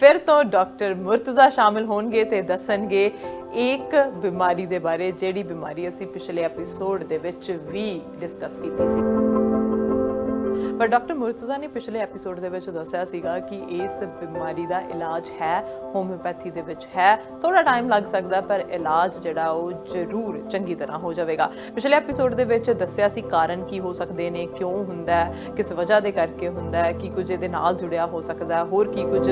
ਫਿਰ ਤੋਂ ਡਾਕਟਰ ਮੁਰਤਜ਼ਾ ਸ਼ਾਮਿਲ ਹੋਣਗੇ ਤੇ ਦੱਸਣਗੇ ਇੱਕ ਬਿਮਾਰੀ ਦੇ ਬਾਰੇ, ਜਿਹੜੀ ਬਿਮਾਰੀ ਅਸੀਂ ਪਿਛਲੇ ਐਪੀਸੋਡ ਦੇ ਵਿੱਚ ਵੀ ਡਿਸਕਸ ਕੀਤੀ ਸੀ। ਪਰ ਡਾਕਟਰ ਮੁਰਤਜ਼ਾ ਨੇ ਪਿਛਲੇ ਐਪੀਸੋਡ ਦੇ ਵਿੱਚ ਦੱਸਿਆ ਸੀਗਾ ਕਿ ਇਸ ਬਿਮਾਰੀ ਦਾ ਇਲਾਜ ਹੈ, ਹੋਮਿਓਪੈਥੀ ਦੇ ਵਿੱਚ ਹੈ। ਥੋੜਾ ਟਾਈਮ ਲੱਗ ਸਕਦਾ ਪਰ ਇਲਾਜ ਜਿਹੜਾ ਉਹ ਜ਼ਰੂਰ ਚੰਗੀ ਤਰ੍ਹਾਂ ਹੋ ਜਾਵੇਗਾ। ਪਿਛਲੇ ਐਪੀਸੋਡ ਦੇ ਵਿੱਚ ਦੱਸਿਆ ਸੀ ਕਾਰਨ ਕੀ ਹੋ ਸਕਦੇ ਨੇ, ਕਿਉਂ ਹੁੰਦਾ ਹੈ, ਕਿਸ ਵਜ੍ਹਾ ਦੇ ਕਰਕੇ ਹੁੰਦਾ ਹੈ, ਕੀ ਕੁਝ ਇਹਦੇ ਨਾਲ ਜੁੜਿਆ ਹੋ ਸਕਦਾ ਹੈ, ਹੋਰ ਕੀ ਕੁਝ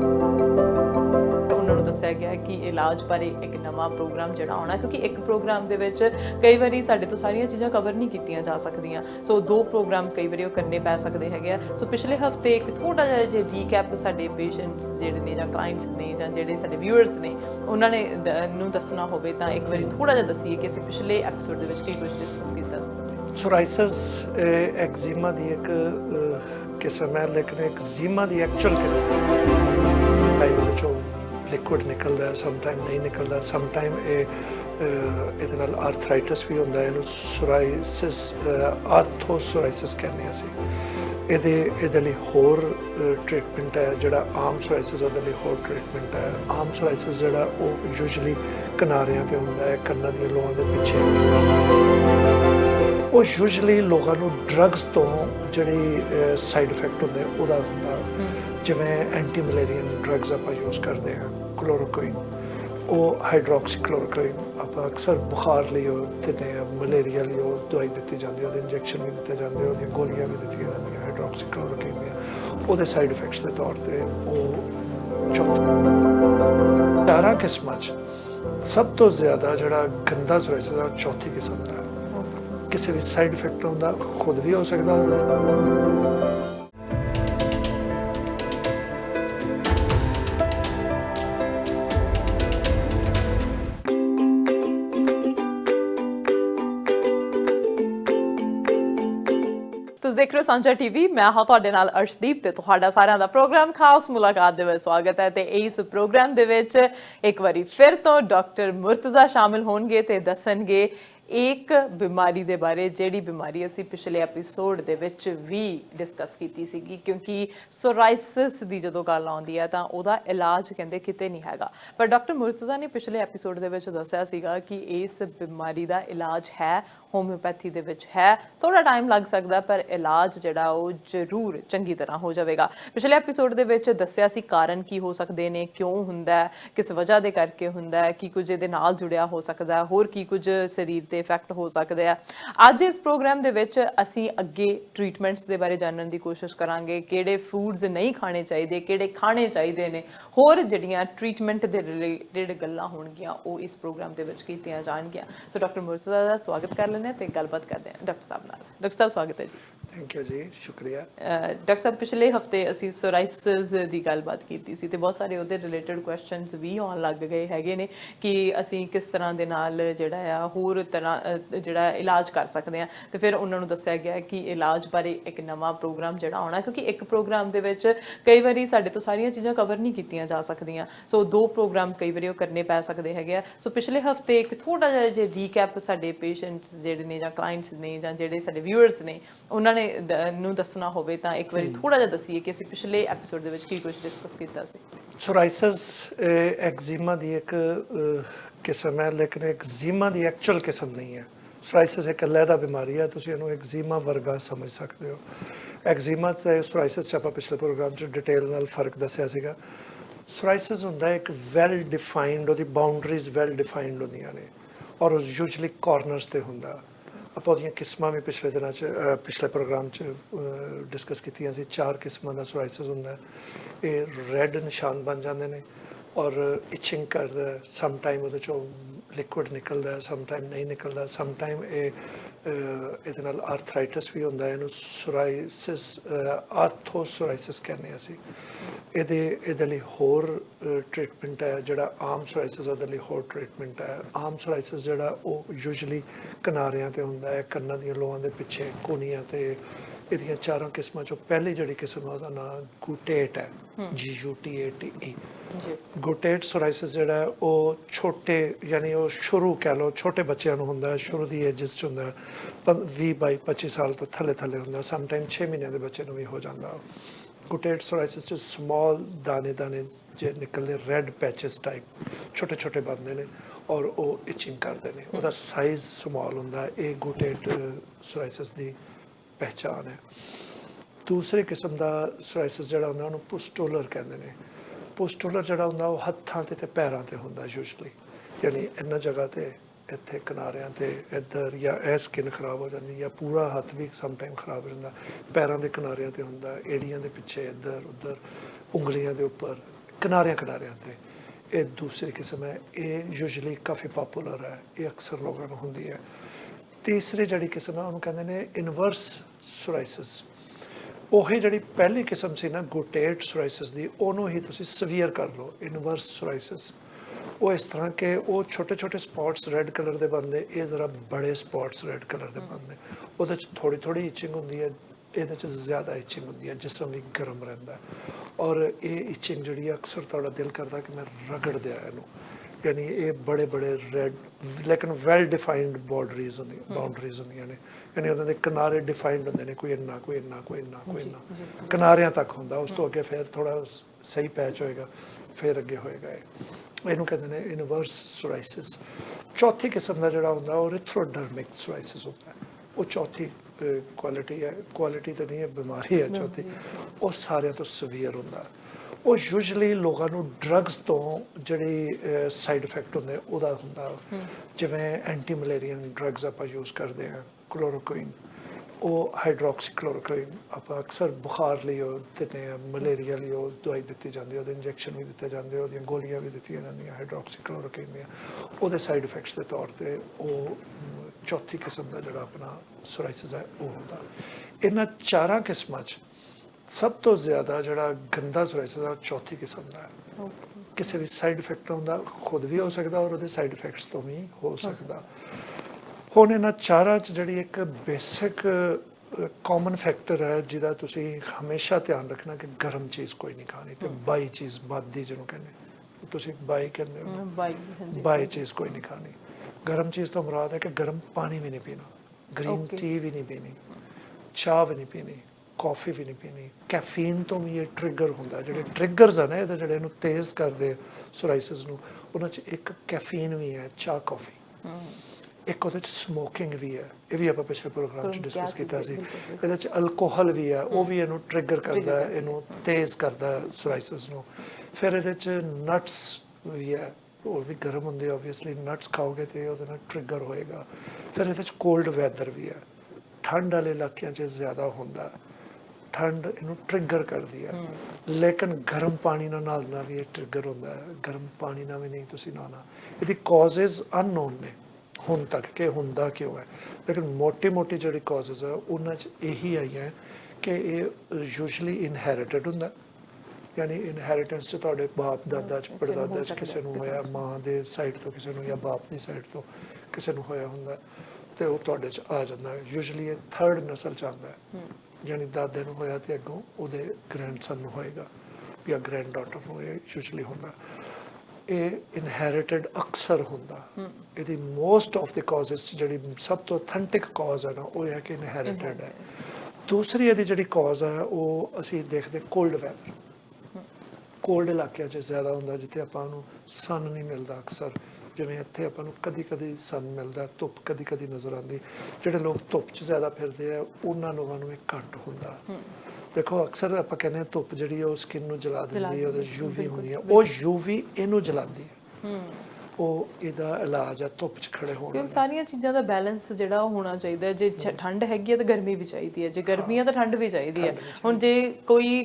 ਉਹਨਾਂ ਦੱਸਿਆ ਗਿਆ ਕਿ ਇਲਾਜ ਬਾਰੇ ਇੱਕ ਨਵਾਂ ਪ੍ਰੋਗਰਾਮ ਜਿਹੜਾ ਆਉਣਾ, ਕਿਉਂਕਿ ਇੱਕ ਪ੍ਰੋਗਰਾਮ ਦੇ ਵਿੱਚ ਕਈ ਵਾਰੀ ਸਾਡੇ ਤੋਂ ਸਾਰੀਆਂ ਚੀਜ਼ਾਂ ਕਵਰ ਨਹੀਂ ਕੀਤੀਆਂ ਜਾ ਸਕਦੀਆਂ। ਸੋ ਦੋ ਪ੍ਰੋਗਰਾਮ ਕਈ ਵਾਰੀ ਉਹ ਕਰਨੇ ਪੈ ਸਕਦੇ ਹੈਗੇ ਆ। ਸੋ ਪਿਛਲੇ ਹਫ਼ਤੇ ਇੱਕ ਥੋੜਾ ਜਿਹਾ ਜੇ ਰੀਕੈਪ ਸਾਡੇ ਪੇਸ਼ੈਂਟਸ ਜਿਹੜੇ ਨੇ ਜਾਂ ਕਲਾਇੰਟਸ ਨੇ ਜਾਂ ਜਿਹੜੇ ਸਾਡੇ ਵਿਊਅਰਸ ਨੇ, ਉਹਨਾਂ ਨੇ ਨੂੰ ਦੱਸਣਾ ਹੋਵੇ ਤਾਂ ਇੱਕ ਵਾਰੀ ਥੋੜਾ ਜਿਹਾ ਦੱਸੀਏ ਕਿ ਅਸੀਂ ਪਿਛਲੇ ਐਪੀਸੋਡ ਦੇ ਵਿੱਚ ਕੀ ਕੁਝ ਡਿਸਕਸ ਕੀਤਾ ਸੀ। ਸੋਰਾਇਸਿਸ ਐਗਜ਼ੀਮਾ ਦੀ ਇੱਕ ਕਿਸਮ ਹੈ, ਲੇਕਿਨ ਐਗਜ਼ੀਮਾ ਦੀ ਐਕਚੁਅਲ ਕਿਸਮ। ਲਿਕੁਇਡ ਨਿਕਲਦਾ ਹੈ ਸਮ ਟਾਈਮ ਨਹੀਂ ਨਿਕਲਦਾ ਸਮ ਟਾਈਮ ਇਹ ਇਹਦੇ ਨਾਲ ਆਰਥਰਾਈਟਿਸ ਵੀ ਹੁੰਦਾ ਹੈ ਇਹਨੂੰ ਸੋਰਾਇਸਿਸ ਆਰਥੋਸੋਰਾਇਸਿਸ ਕਹਿੰਦੇ ਹਾਂ ਅਸੀਂ। ਇਹਦੇ ਇਹਦੇ ਲਈ ਹੋਰ ਟ੍ਰੀਟਮੈਂਟ ਹੈ ਜਿਹੜਾ ਆਮ ਸੋਰਾਇਸਿਸ ਉਹਦੇ ਲਈ ਹੋਰ ਟ੍ਰੀਟਮੈਂਟ ਹੈ। ਆਮ ਸੋਰਾਇਸਿਸ ਜਿਹੜਾ ਉਹ ਯੂਜੂਲੀ ਕਿਨਾਰਿਆਂ ਤੇ ਹੁੰਦਾ ਹੈ ਕੰਨਾਂ ਦੀਆਂ ਲੋਆਂ ਦੇ ਪਿੱਛੇ। ਉਹ ਯੂਜੂਲੀ ਲੋਕਾਂ ਨੂੰ ਡਰੱਗਸ ਤੋਂ ਜਿਹੜੀ ਸਾਈਡ ਇਫੈਕਟ ਹੁੰਦੇ ਆ, ਉਹਦਾ ਹੁੰਦਾ। ਜਿਵੇਂ ਐਂਟੀ ਮਲੇਰੀਅਨ ਡਰੱਗਸ ਆਪਾਂ ਯੂਜ਼ ਕਰਦੇ ਹਾਂ। ਕਲੋਰੋਕੁਇਨ ਉਹ ਹਾਈਡਰੋਕਸੀ ਕਲੋਰੋਕੁਇਨ ਆਪਾਂ ਅਕਸਰ ਬੁਖਾਰ ਲਈ ਉਹ ਦਿੰਦੇ ਆ ਮਲੇਰੀਆ ਲਈ ਉਹ ਦਵਾਈ ਦਿੱਤੀ ਜਾਂਦੀ ਹੈ ਉਹਦੇ ਇੰਜੈਕਸ਼ਨ ਵੀ ਦਿੱਤੇ ਜਾਂਦੇ ਉਹਦੀਆਂ ਗੋਲੀਆਂ ਵੀ ਦਿੱਤੀਆਂ ਜਾਂਦੀਆਂ ਹਾਈਡਰੋਕਸੀ ਕਲੋਰੋਕੁਇਨ ਦੀਆਂ। ਉਹਦੇ ਸਾਈਡ ਇਫੈਕਟਸ ਦੇ ਤੌਰ ਤੇ ਉਹ ਚੌਥੀ ਚਾਰਾਂ ਕਿਸਮਾਂ 'ਚ ਸਭ ਤੋਂ ਜ਼ਿਆਦਾ ਜਿਹੜਾ ਗੰਦਾ ਸੋਇਸ ਦਾ ਚੌਥੀ ਕਿਸਮ ਦਾ ਕਿਸੇ ਵੀ ਸਾਈਡ ਇਫੈਕਟ ਹੁੰਦਾ ਖੁਦ ਵੀ ਹੋ ਸਕਦਾ ਹੁੰਦਾ ਹੋ ਸਾਂਝਾ ਟੀਵੀ ਮੈਂ ਹਾਂ ਤੁਹਾਡੇ ਨਾਲ ਅਰਸ਼ਦੀਪ ਤੇ ਤੁਹਾਡਾ ਸਾਰਿਆਂ ਦਾ ਪ੍ਰੋਗਰਾਮ ਖਾਸ ਮੁਲਾਕਾਤ ਦੇ ਵਿੱਚ ਸਵਾਗਤ ਹੈ ਤੇ ਇਸ ਪ੍ਰੋਗਰਾਮ ਦੇ ਵਿੱਚ ਇੱਕ ਵਾਰੀ ਫਿਰ ਤੋਂ ਡਾਕਟਰ ਮੁਰਤਜ਼ਾ ਸ਼ਾਮਿਲ ਹੋਣਗੇ ਤੇ ਦੱਸਣਗੇ ਇੱਕ ਬਿਮਾਰੀ ਦੇ ਬਾਰੇ, ਜਿਹੜੀ ਬਿਮਾਰੀ ਅਸੀਂ ਪਿਛਲੇ ਐਪੀਸੋਡ ਦੇ ਵਿੱਚ ਵੀ ਡਿਸਕਸ ਕੀਤੀ ਸੀਗੀ, ਕਿਉਂਕਿ ਸੋਰਾਇਸਿਸ ਦੀ ਜਦੋਂ ਗੱਲ ਆਉਂਦੀ ਹੈ ਤਾਂ ਉਹਦਾ ਇਲਾਜ ਕਹਿੰਦੇ ਕਿਤੇ ਨਹੀਂ ਹੈਗਾ। ਪਰ ਡਾਕਟਰ ਮੁਰਤਜ਼ਾ ਨੇ ਪਿਛਲੇ ਐਪੀਸੋਡ ਦੇ ਵਿੱਚ ਦੱਸਿਆ ਸੀਗਾ ਕਿ ਇਸ ਬਿਮਾਰੀ ਦਾ ਇਲਾਜ ਹੈ ਹੋਮਿਓਪੈਥੀ ਦੇ ਵਿੱਚ ਹੈ। ਥੋੜਾ ਟਾਈਮ ਲੱਗ ਸਕਦਾ, ਪਰ ਇਲਾਜ ਜਿਹੜਾ ਉਹ ਜ਼ਰੂਰ ਚੰਗੀ ਤਰ੍ਹਾਂ ਹੋ ਜਾਵੇਗਾ। ਪਿਛਲੇ ਐਪੀਸੋਡ ਦੇ ਵਿੱਚ ਦੱਸਿਆ ਸੀ ਕਾਰਨ ਕੀ ਹੋ ਸਕਦੇ ਨੇ, ਕਿਉਂ ਹੁੰਦਾ ਹੈ, ਕਿਸ ਵਜ੍ਹਾ ਦੇ ਕਰਕੇ ਹੁੰਦਾ ਹੈ, ਕੀ ਕੁਝ ਇਹਦੇ ਨਾਲ ਜੁੜਿਆ ਹੋ ਸਕਦਾ ਹੈ, ਹੋਰ ਕੀ ਕੁਝ ਸਰੀਰ ਤੇ ਇਫੈਕਟ ਹੋ ਸਕਦੇ ਆ। ਅੱਜ ਇਸ ਪ੍ਰੋਗਰਾਮ ਦੇ ਵਿੱਚ ਅਸੀਂ ਅੱਗੇ ਟ੍ਰੀਟਮੈਂਟਸ ਦੇ ਬਾਰੇ ਜਾਣਨ ਦੀ ਕੋਸ਼ਿਸ਼ ਕਰਾਂਗੇ। ਕਿਹੜੇ ਫੂਡਸ ਨਹੀਂ ਖਾਣੇ ਚਾਹੀਦੇ ਕਿਹੜੇ ਖਾਣੇ ਚਾਹੀਦੇ ਨੇ ਹੋਰ ਜਿਹੜੀਆਂ ਟ੍ਰੀਟਮੈਂਟ ਦੇ ਰਿਲੇਟਡ ਗੱਲਾਂ ਹੋਣਗੀਆਂ ਉਹ ਇਸ ਪ੍ਰੋਗਰਾਮ ਦੇ ਵਿੱਚ ਕੀਤੀਆਂ ਜਾਣਗੀਆਂ। ਸੋ ਡਾਕਟਰ ਮੁਰਤਜ਼ਾ ਦਾ ਸਵਾਗਤ ਕਰ ਲੈਂਦੇ ਹਾਂ ਤੇ ਗੱਲਬਾਤ ਕਰਦੇ ਹਾਂ। ਡਾਕਟਰ ਸਾਹਿਬ ਨਾਲ। ਡਾਕਟਰ ਸਾਹਿਬ ਸਵਾਗਤ ਹੈ ਜੀ। ਥੈਂਕ ਯੂ ਜੀ ਸ਼ੁਕਰੀਆ। ਡਾਕਟਰ ਸਾਹਿਬ ਪਿਛਲੇ ਹਫ਼ਤੇ ਅਸੀਂ ਸੋਰਾਇਸਿਸ ਦੀ ਗੱਲਬਾਤ ਕੀਤੀ ਸੀ ਤੇ ਬਹੁਤ ਸਾਰੇ ਉਹਦੇ ਰਿਲੇਟਡ ਕੁਐਸਚਨਸ ਵੀ ਆਉਣ ਲੱਗ ਗਏ ਹੈਗੇ ਨੇ ਕਿ ਅਸੀਂ ਕਿਸ ਤਰ੍ਹਾਂ ਦੇ ਨਾਲ ਜਿਹੜਾ ਆ ਹੋਰ ਤਰ੍ਹਾਂ ਜਿਹੜਾ ਇਲਾਜ ਕਰ ਸਕਦੇ ਆ। ਤੇ ਫਿਰ ਉਹਨਾਂ ਨੂੰ ਦੱਸਿਆ ਗਿਆ ਕਿ ਇਲਾਜ ਬਾਰੇ ਇੱਕ ਨਵਾਂ ਪ੍ਰੋਗਰਾਮ ਜਿਹੜਾ ਆਉਣਾ ਕਿਉਂਕਿ ਇੱਕ ਪ੍ਰੋਗਰਾਮ ਦੇ ਵਿੱਚ ਕਈ ਵਾਰੀ ਸਾਡੇ ਤੋਂ ਸਾਰੀਆਂ ਚੀਜ਼ਾਂ ਕਵਰ ਨਹੀਂ ਕੀਤੀਆਂ ਜਾ ਸਕਦੀਆਂ। ਸੋ ਦੋ ਪ੍ਰੋਗਰਾਮ ਕਈ ਵਾਰੀ ਉਹ ਕਰਨੇ ਪੈ ਸਕਦੇ ਹੈਗੇ ਆ। ਸੋ ਪਿਛਲੇ ਹਫ਼ਤੇ ਇੱਕ ਥੋੜਾ ਜਿਹਾ ਜੇ ਰੀਕੈਪ ਸਾਡੇ ਪੇਸ਼ੈਂਟਸ ਜਿਹੜੇ ਨੇ ਜਾਂ ਕਲਾਇੰਟਸ ਨੇ ਜਾਂ ਜਿਹੜੇ ਸਾਡੇ ਵਿਊਅਰਸ ਨੇ ਉਹਨਾਂ ਨੇ ਨੂੰ ਦੱਸਣਾ ਹੋਵੇ ਤਾਂ ਇੱਕ ਵਾਰੀ ਥੋੜਾ ਜਿਹਾ ਦੱਸੀਏ ਕਿ ਅਸੀਂ ਪਿਛਲੇ ਐਪੀਸੋਡ ਦੇ ਵਿੱਚ ਕੀ ਕੁਝ ਡਿਸਕਸ ਕੀਤਾ ਸੀ। ਸੋਰਾਇਸਿਸ ਐਗਜ਼ੀਮਾ ਦੀ ਇੱਕ ਕਿਸਮ ਹੈ, ਲੇਕਿਨ ਐਗਜ਼ੀਮਾ ਦੀ ਐਕਚੁਅਲ ਕਿਸਮ ਨਹੀਂ ਹੈ। ਸੋਰਾਇਸਿਸ ਇੱਕ ਅਲੱਗਾ ਬਿਮਾਰੀ ਹੈ, ਤੁਸੀਂ ਇਹਨੂੰ ਐਗਜ਼ੀਮਾ ਵਰਗਾ ਸਮਝ ਸਕਦੇ ਹੋ। ਐਗਜ਼ੀਮਾ ਤੇ ਸੋਰਾਇਸਿਸ 'ਚ ਆਪਾਂ ਪਿਛਲੇ ਪ੍ਰੋਗਰਾਮ 'ਚ ਡਿਟੇਲ ਨਾਲ ਫ਼ਰਕ ਦੱਸਿਆ ਸੀਗਾ। ਸੋਰਾਇਸਿਸ ਹੁੰਦਾ ਇੱਕ ਵੈਲ ਡਿਫਾਈਨਡ ਉਹਦੀ ਬਾਉਂਡਰੀਜ਼ ਵੈਲ ਡਿਫਾਈਨਡ ਹੁੰਦੀਆਂ ਨੇ, ਔਰ ਉਹ ਯੂਜੂਲੀ ਕਾਰਨਰਸ ਤੇ ਹੁੰਦਾ। ਆਪਾਂ ਉਹਦੀਆਂ ਕਿਸਮਾਂ ਵੀ ਪਿਛਲੇ ਦਿਨਾਂ 'ਚ ਪਿਛਲੇ ਪ੍ਰੋਗਰਾਮ 'ਚ ਡਿਸਕਸ ਕੀਤੀਆਂ ਸੀ। ਚਾਰ ਕਿਸਮਾਂ ਦਾ ਸੋਰਾਇਸਿਸ ਹੁੰਦਾ। ਇਹ ਰੈੱਡ ਨਿਸ਼ਾਨ ਬਣ ਜਾਂਦੇ ਨੇ ਔਰ ਇਚਿੰਗ ਕਰਦਾ ਸਮ ਟਾਈਮ ਉਹਦੇ ਚੋਂ ਲਿਕੁਇਡ ਨਿਕਲਦਾ ਸਮ ਟਾਈਮ ਨਹੀਂ ਨਿਕਲਦਾ ਸਮ ਟਾਈਮ ਇਹ ਇਹਦੇ ਨਾਲ ਆਰਥਰਾਈਟਿਸ ਵੀ ਹੁੰਦਾ ਹੈ, ਇਹਨੂੰ ਸੋਰਾਇਸਿਸ ਆਰਥੋਸੋਰਾਇਸਿਸ ਕਹਿੰਦੇ ਹਾਂ ਅਸੀਂ। ਇਹਦੇ ਇਹਦੇ ਲਈ ਹੋਰ ਟ੍ਰੀਟਮੈਂਟ ਹੈ, ਜਿਹੜਾ ਆਮ ਸੋਰਾਇਸਿਸ ਉਹਦੇ ਲਈ ਹੋਰ ਟ੍ਰੀਟਮੈਂਟ ਹੈ। ਆਮ ਸੋਰਾਇਸਿਸ ਜਿਹੜਾ ਉਹ ਯੂਜੂਲੀ ਕਿਨਾਰਿਆਂ ਤੇ ਹੁੰਦਾ ਹੈ, ਕੰਨਾਂ ਦੀਆਂ ਲੋਆਂ ਦੇ ਪਿੱਛੇ, ਕੋਨੀਆਂ ਤੇ ਇਹਦੀਆਂ ਚਾਰਾਂ ਕਿਸਮਾਂ ਚੋਂ ਪਹਿਲੀ ਜਿਹੜੀ ਕਿਸਮ ਆ ਉਹਦਾ ਨਾਮ ਗੁਟੇਟ ਹੈ। G U T A T E ਜੀ। ਗੁਟੇਟ ਸੋਰਾਇਸਿਸ ਜਿਹੜਾ ਉਹ ਛੋਟੇ ਯਾਨੀ ਉਹ ਸ਼ੁਰੂ ਕਹਿ ਲਓ ਛੋਟੇ ਬੱਚਿਆਂ ਨੂੰ ਹੁੰਦਾ ਹੈ ਸ਼ੁਰੂ ਦੀ ਏਜਸ ਚ ਹੁੰਦਾ ਹੈ, ਪੰ- 20 ਬਾਈ 25 ਸਾਲ ਤੋਂ ਥੱਲੇ ਥੱਲੇ ਹੁੰਦਾ ਸਮ ਟਾਈਮ 6 ਮਹੀਨਿਆਂ ਦੇ ਬੱਚੇ ਨੂੰ ਵੀ ਹੋ ਜਾਂਦਾ ਗੁਟੇਟ ਸੋਰਾਇਸਿਸ ਚ ਸਮਾਲ ਦਾਣੇ ਦਾਣੇ ਜੇ ਨਿਕਲਦੇ ਰੈੱਡ ਪੈਚਸ ਟਾਈਪ ਛੋਟੇ ਛੋਟੇ ਬਣਦੇ ਨੇ ਔਰ ਉਹ ਇਚਿੰਗ ਕਰਦੇ ਨੇ। ਉਹਦਾ ਸਾਈਜ਼ ਸਮਾਲ ਹੁੰਦਾ ਹੈ। ਇਹ ਗੁਟੇਟ ਸੋਰਾਇਸਿਸ ਦੀ ਪਹਿਚਾਨ ਹੈ। ਦੂਸਰੇ ਕਿਸਮ ਦਾ ਸੋਰਾਇਸਿਸ ਜਿਹੜਾ ਹੁੰਦਾ, ਉਹਨੂੰ ਪੁਸਟੋਲਰ ਕਹਿੰਦੇ ਨੇ। ਪੁਸਟੋਲਰ ਜਿਹੜਾ ਹੁੰਦਾ, ਉਹ ਹੱਥਾਂ ਤੇ ਤੇ ਪੈਰਾਂ ਤੇ ਹੁੰਦਾ ਯੂਜੂਲੀ ਯਾਨੀ ਇਹਨਾਂ ਜਗ੍ਹਾ ਤੇ, ਇੱਥੇ ਕਿਨਾਰਿਆਂ ਤੇ ਇੱਧਰ ਜਾਂ ਇਹ ਸਕਿਨ ਖਰਾਬ ਹੋ ਜਾਂਦੀ ਜਾਂ ਪੂਰਾ ਹੱਥ ਵੀ ਸਮ ਟਾਈਮ ਖਰਾਬ ਹੋ ਜਾਂਦਾ। ਪੈਰਾਂ ਦੇ ਕਿਨਾਰਿਆਂ ਤੇ ਹੁੰਦਾ, ਏੜੀਆਂ ਦੇ ਪਿੱਛੇ ਇੱਧਰ, ਉੱਧਰ, ਉਂਗਲੀਆਂ ਦੇ ਉੱਪਰ, ਕਿਨਾਰਿਆਂ ਕਿਨਾਰਿਆਂ ਤੇ। ਇਹ ਦੂਸਰੀ ਕਿਸਮ ਹੈ। ਇਹ ਯੂਜੂਲੀ ਕਾਫੀ ਪਪੂਲਰ ਹੈ। ਇਹ ਅਕਸਰ ਲੋਕਾਂ ਨੂੰ ਹੁੰਦੀ ਹੈ। ਤੀਸਰੀ ਜਿਹੜੀ ਕਿਸਮ ਹੈ, ਉਹਨੂੰ ਕਹਿੰਦੇ ਨੇ ਇਨਵਰਸ ਸੋਰਾਇਸਿਸ ਉਹ ਜਿਹੜੀ ਪਹਿਲੀ ਕਿਸਮ ਸੀ ਨਾ, ਗੋਟੇਟ ਸੋਰਾਇਸਿਸ ਦੀ, ਉਹਨੂੰ ਹੀ ਤੁਸੀਂ ਸਵੀਅਰ ਕਰ ਲਓ ਇਨਵਰਸ ਸੋਰਾਇਸਿਸ ਉਹ ਇਸ ਤਰ੍ਹਾਂ ਕਿ ਉਹ ਛੋਟੇ ਛੋਟੇ ਸਪੌਟਸ ਰੈੱਡ ਕਲਰ ਦੇ ਬਣਦੇ, ਇਹ ਜ਼ਰਾ ਬੜੇ ਸਪੌਟਸ ਰੈੱਡ ਕਲਰ ਦੇ ਬਣਦੇ। ਉਹਦੇ ਚ ਥੋੜੀ ਥੋੜੀ ਇਚਿੰਗ ਹੁੰਦੀ ਹੈ, ਇਹਦੇ ਚ ਜ਼ਿਆਦਾ ਇਚਿੰਗ ਹੁੰਦੀ ਹੈ ਜਿਸਮ ਵੀ ਗਰਮ ਰਹਿੰਦਾ। ਔਰ ਇਹ ਇਚਿੰਗ ਜਿਹੜੀ ਹੈ ਅਕਸਰ ਤੁਹਾਡਾ ਦਿਲ ਕਰਦਾ ਕਿ ਮੈਂ ਰਗੜ ਦਿਆਂ ਇਹਨੂੰ। ਯਾਨੀ ਇਹ ਬੜੇ ਬੜੇ ਰੈੱਡ ਲੇਕਿਨ ਵੈਲ ਡਿਫਾਈਨਡ ਬਾਉਂਡਰੀਜ਼ ਹੁੰਦੀਆਂ ਬਾਉਂਡਰੀਜ਼ ਹੁੰਦੀਆਂ ਨੇ ਯਾਨੀ ਉਹਨਾਂ ਦੇ ਕਿਨਾਰੇ ਡਿਫਾਈਨਡ ਹੁੰਦੇ ਨੇ ਕੋਈ ਇੰਨਾ ਕੋਈ ਇੰਨਾ ਕੋਈ ਇੰਨਾ ਕੋਈ ਇੰਨਾ। ਕਿਨਾਰਿਆਂ ਤੱਕ ਹੁੰਦਾ ਉਸ ਤੋਂ ਅੱਗੇ ਫਿਰ ਥੋੜਾ ਸਹੀ ਪੈਚ ਹੋਏਗਾ ਫਿਰ ਅੱਗੇ ਹੋਏਗਾ ਇਹ। ਇਹਨੂੰ ਕਹਿੰਦੇ ਨੇ ਇਨਵਰਸ ਸੋਰਾਇਸਿਸ ਚੌਥੀ ਕਿਸਮ ਦਾ ਜਿਹੜਾ ਹੁੰਦਾ ਉਹ ਰਿਥਰੋਡਰਮਿਕ ਸੋਰਾਇਸਿਸ ਹੁੰਦਾ ਉਹ ਚੌਥੀ ਕੁਆਲਿਟੀ ਹੈ ਕੁਆਲਿਟੀ ਤਾਂ ਨਹੀਂ ਹੈ ਬਿਮਾਰੀ ਹੈ ਚੌਥੀ। ਉਹ ਸਾਰਿਆਂ ਤੋਂ ਸਵੀਅਰ ਹੁੰਦਾ ਹੈ। ਉਹ ਯੂਜੂਲੀ ਲੋਕਾਂ ਨੂੰ ਡਰੱਗਸ ਤੋਂ ਜਿਹੜੀ ਸਾਈਡ ਇਫੈਕਟ ਹੁੰਦੇ ਉਹਦਾ ਹੁੰਦਾ। ਜਿਵੇਂ ਐਂਟੀ ਮਲੇਰੀਅਨ ਡਰੱਗਸ ਆਪਾਂ ਯੂਜ਼ ਕਰਦੇ ਹਾਂ ਕਲੋਰੋਕੁਇਨ ਉਹ ਹਾਈਡਰੋਕਸੀਕਲੋਰੋਕੁਇਨ ਆਪਾਂ ਅਕਸਰ ਬੁਖਾਰ ਲਈ ਉਹ ਦਿੰਦੇ ਹਾਂ ਮਲੇਰੀਆ ਲਈ ਉਹ ਦਵਾਈ ਦਿੱਤੀ ਜਾਂਦੀ ਹੈ ਉਹਦੇ ਇੰਜੈਕਸ਼ਨ ਵੀ ਦਿੱਤੇ ਜਾਂਦੇ ਆ, ਉਹਦੀਆਂ ਗੋਲੀਆਂ ਵੀ ਦਿੱਤੀਆਂ ਜਾਂਦੀਆਂ ਹਾਈਡਰੋਕਸੀਕਲੋਰੋਕੁਇਨ ਦੀਆਂ। ਉਹਦੇ ਸਾਈਡ ਇਫੈਕਟਸ ਦੇ ਤੌਰ ਤੇ ਉਹ ਚੌਥੀ ਕਿਸਮ ਦਾ ਜਿਹੜਾ ਆਪਣਾ ਸੋਰਾਇਸਿਸ ਹੈ ਉਹ ਹੁੰਦਾ। ਇਹਨਾਂ ਚਾਰਾਂ ਕਿਸਮਾਂ 'ਚ ਸਭ ਤੋਂ ਜ਼ਿਆਦਾ ਜਿਹੜਾ ਗੰਦਾ ਸੋਰਾਇਸਿਸ ਉਹ ਚੌਥੀ ਕਿਸਮ ਦਾ ਹੈ। ਕਿਸੇ ਵੀ ਸਾਈਡ ਇਫੈਕਟ ਹੁੰਦਾ ਖੁਦ ਵੀ ਹੋ ਸਕਦਾ ਔਰ ਉਹਦੇ ਸਾਈਡ ਇਫੈਕਟਸ ਤੋਂ ਵੀ ਹੋ ਸਕਦਾ। ਹੁਣ ਇਹਨਾਂ ਚਾਰਾਂ ਚ ਜਿਹੜੀ ਇੱਕ ਬੇਸਿਕ ਕਾਮਨ ਫੈਕਟਰ ਹੈ ਜਿਹਦਾ ਤੁਸੀਂ ਹਮੇਸ਼ਾ ਧਿਆਨ ਰੱਖਣਾ ਕਿ ਗਰਮ ਚੀਜ਼ ਕੋਈ ਨਹੀਂ ਖਾਣੀ ਤੇ ਬਾਈ ਚੀਜ਼ ਬਾਦੀ ਜਿਹਨੂੰ ਕਹਿੰਦੇ ਤੁਸੀਂ ਬਾਈ ਕਹਿੰਦੇ ਹੋ। ਬਾਈ ਚੀਜ਼ ਕੋਈ ਨਹੀਂ ਖਾਣੀ। ਗਰਮ ਚੀਜ਼ ਤੋਂ ਮੁਰਾਦ ਹੈ ਕਿ ਗਰਮ ਪਾਣੀ ਵੀ ਨਹੀਂ ਪੀਣਾ। ਗ੍ਰੀਨ. ਟੀ ਵੀ ਨਹੀਂ ਪੀਣੀ। ਚਾਹ ਵੀ ਨਹੀਂ ਪੀਣੀ। ਕਾਫੀ ਵੀ ਨਹੀਂ ਪੀਣੀ। ਕੈਫੀਨ ਤੋਂ ਵੀ ਇਹ ਟ੍ਰਿਗਰ ਹੁੰਦਾ। ਜਿਹੜੇ ਟ੍ਰਿਗਰਸ ਆ ਨਾ ਇਹਦੇ ਜਿਹੜੇ ਇਹਨੂੰ ਤੇਜ਼ ਕਰਦੇ ਸੋਰਾਇਸਿਸ ਨੂੰ ਉਹਨਾਂ 'ਚ ਇੱਕ ਕੈਫੀਨ ਵੀ ਹੈ ਚਾਹ ਕਾਫੀ ਇੱਕ ਉਹਦੇ 'ਚ ਸਮੋਕਿੰਗ ਵੀ ਹੈ। ਇਹ ਵੀ ਆਪਾਂ ਪਿਛਲੇ ਪ੍ਰੋਗਰਾਮ 'ਚ ਡਿਸਕਸ ਕੀਤਾ ਸੀ। ਇਹਦੇ 'ਚ ਅਲਕੋਹਲ ਵੀ ਹੈ ਉਹ ਵੀ ਇਹਨੂੰ ਟ੍ਰਿਗਰ ਕਰਦਾ ਹੈ ਇਹਨੂੰ ਤੇਜ਼ ਕਰਦਾ ਸੋਰਾਇਸਿਸ ਨੂੰ। ਫਿਰ ਇਹਦੇ 'ਚ ਨਟਸ ਵੀ ਹੈ। ਉਹ ਵੀ ਗਰਮ ਹੁੰਦੇ ਆਬਵੀਅਸਲੀ ਨਟਸ ਖਾਓਗੇ ਤੇ ਉਹਦੇ ਨਾਲ ਟ੍ਰਿਗਰ ਹੋਏਗਾ। ਫਿਰ ਇਹਦੇ 'ਚ ਕੋਲਡ ਵੈਦਰ ਵੀ ਹੈ। ਠੰਡ ਵਾਲੇ ਇਲਾਕਿਆਂ 'ਚ ਜ਼ਿਆਦਾ ਹੁੰਦਾ। ਹੈ। ਠੰਡ ਇਹਨੂੰ ਟ੍ਰਿਗਰ ਕਰਦੀ ਹੈ। ਲੇਕਿਨ ਗਰਮ ਪਾਣੀ ਨਾਲ ਨਹਾਉਣਾ ਵੀ ਇਹ ਟ੍ਰਿਗਰ ਹੁੰਦਾ ਹੈ। ਗਰਮ ਪਾਣੀ ਨਾਲ ਵੀ ਨਹੀਂ ਤੁਸੀਂ ਨਹਾਉਣਾ। ਇਹਦੀ ਕਾਜ਼ਸ ਅਨਨੋਨ ਨੇ। ਹੁਣ ਤੱਕ ਕਿ ਹੁੰਦਾ ਕਿਉਂ ਹੈ? ਲੇਕਿਨ ਮੋਟੀ-ਮੋਟੀ ਜਿਹੜੀ ਕਾਜ਼ਸ ਹੈ ਉਹਨਾਂ 'ਚ ਇਹੀ ਆਈਆਂ ਹੈ ਕਿ ਇਹ ਯੂਜੂਲੀ ਇਨਹੈਰਿਟਡ ਹੁੰਦਾ। ਯਾਨੀ ਇਨਹੈਰਿਟੈਂਸ ਚ ਤੁਹਾਡੇ ਬਾਪ ਦਾਦਾ ਚ ਹੋ ਚ ਕਿਸੇ ਨੂੰ ਹੋਇਆ ਮਾਂ ਦੇ ਸਾਈਡ ਤੋਂ ਕਿਸੇ ਨੂੰ ਜਾਂ ਬਾਪ ਦੀ ਸਾਈਡ ਤੋਂ ਕਿਸੇ ਨੂੰ ਹੋਇਆ ਹੁੰਦਾ ਤੇ ਉਹ ਤੁਹਾਡੇ ਚ ਆ ਜਾਂਦਾ ਯੂਜੂਲੀ ਇਹ ਥਰਡ ਨਸਲ ਚ ਆਉਂਦਾ ਹੈ। ਯਾਨੀ ਦਾਦੇ ਨੂੰ ਹੋਇਆ ਤੇ ਅੱਗੋਂ ਉਹਦੇ ਗ੍ਰੈਂਡਸਨ ਨੂੰ ਹੋਏਗਾ ਜਾਂ ਗ੍ਰੈਂਡ ਡਾਟਰ ਨੂੰ ਇਹ ਯੂਜੂਲੀ ਹੁੰਦਾ। ਇਹ ਇਨਹੈਰਿਟਡ ਅਕਸਰ ਹੁੰਦਾ। ਇਹਦੀ ਮੋਸਟ ਆਫ ਦੀ ਕਾਜ਼ਸ ਜਿਹੜੀ ਸਭ ਤੋਂ ਅਥੈਂਟਿਕ ਕਾਜ਼ ਹੈ ਨਾ ਉਹ ਹੈ ਕਿ ਇਨਹੈਰਿਟਡ ਹੈ ਦੂਸਰੀ ਇਹਦੀ ਜਿਹੜੀ ਕਾਜ਼ ਹੈ ਉਹ ਅਸੀਂ ਦੇਖਦੇ ਕੋਲਡ ਵੈਦਰ ਕੋਲਡ ਇਲਾਕਿਆਂ 'ਚ ਜ਼ਿਆਦਾ ਹੁੰਦਾ ਜਿੱਥੇ ਆਪਾਂ ਨੂੰ ਸਨ ਨਹੀਂ ਮਿਲਦਾ ਅਕਸਰ। ਜਿਵੇਂ ਇੱਥੇ ਆਪਾਂ ਨੂੰ ਕਦੀ ਕਦੀ ਸਨ ਮਿਲਦਾ ਧੁੱਪ ਕਦੀ ਕਦੀ ਨਜ਼ਰ ਆਉਂਦੀ। ਜਿਹੜੇ ਲੋਕ ਧੁੱਪ 'ਚ ਜ਼ਿਆਦਾ ਫਿਰਦੇ ਆ ਉਹਨਾਂ ਲੋਕਾਂ ਨੂੰ ਇਹ ਘੱਟ ਹੁੰਦਾ। ਦੇਖੋ ਅਕਸਰ ਆਪਾਂ ਕਹਿੰਦੇ ਧੁੱਪ ਜਿਹੜੀ ਉਹ ਸਕਿਨ ਨੂੰ ਜਲਾ ਦਿੰਦੀ ਹੈ ਉਹਦੇ ਯੂਵੀ ਹੁੰਦੀ ਹੈ ਉਹ ਯੂਵੀ ਇਹਨੂੰ ਜਲਾਉਂਦੀ ਹੈ। ਉਹ ਇਹਦਾ ਇਲਾਜ ਆ ਧੁੱਪ 'ਚ ਖੜੇ ਹੋਣ ਕਿਉਂਕਿ ਸਾਰੀਆਂ ਚੀਜ਼ਾਂ ਦਾ ਬੈਲੈਂਸ ਜਿਹੜਾ ਉਹ ਹੋਣਾ ਚਾਹੀਦਾ ਹੈ। ਜੇ ਠੰਡ ਹੈਗੀ ਹੈ ਤਾਂ ਗਰਮੀ ਵੀ ਚਾਹੀਦੀ ਹੈ। ਜੇ ਗਰਮੀ ਹੈ ਤਾਂ ਠੰਡ ਵੀ ਚਾਹੀਦੀ ਹੈ। ਹੁਣ ਜੇ ਕੋਈ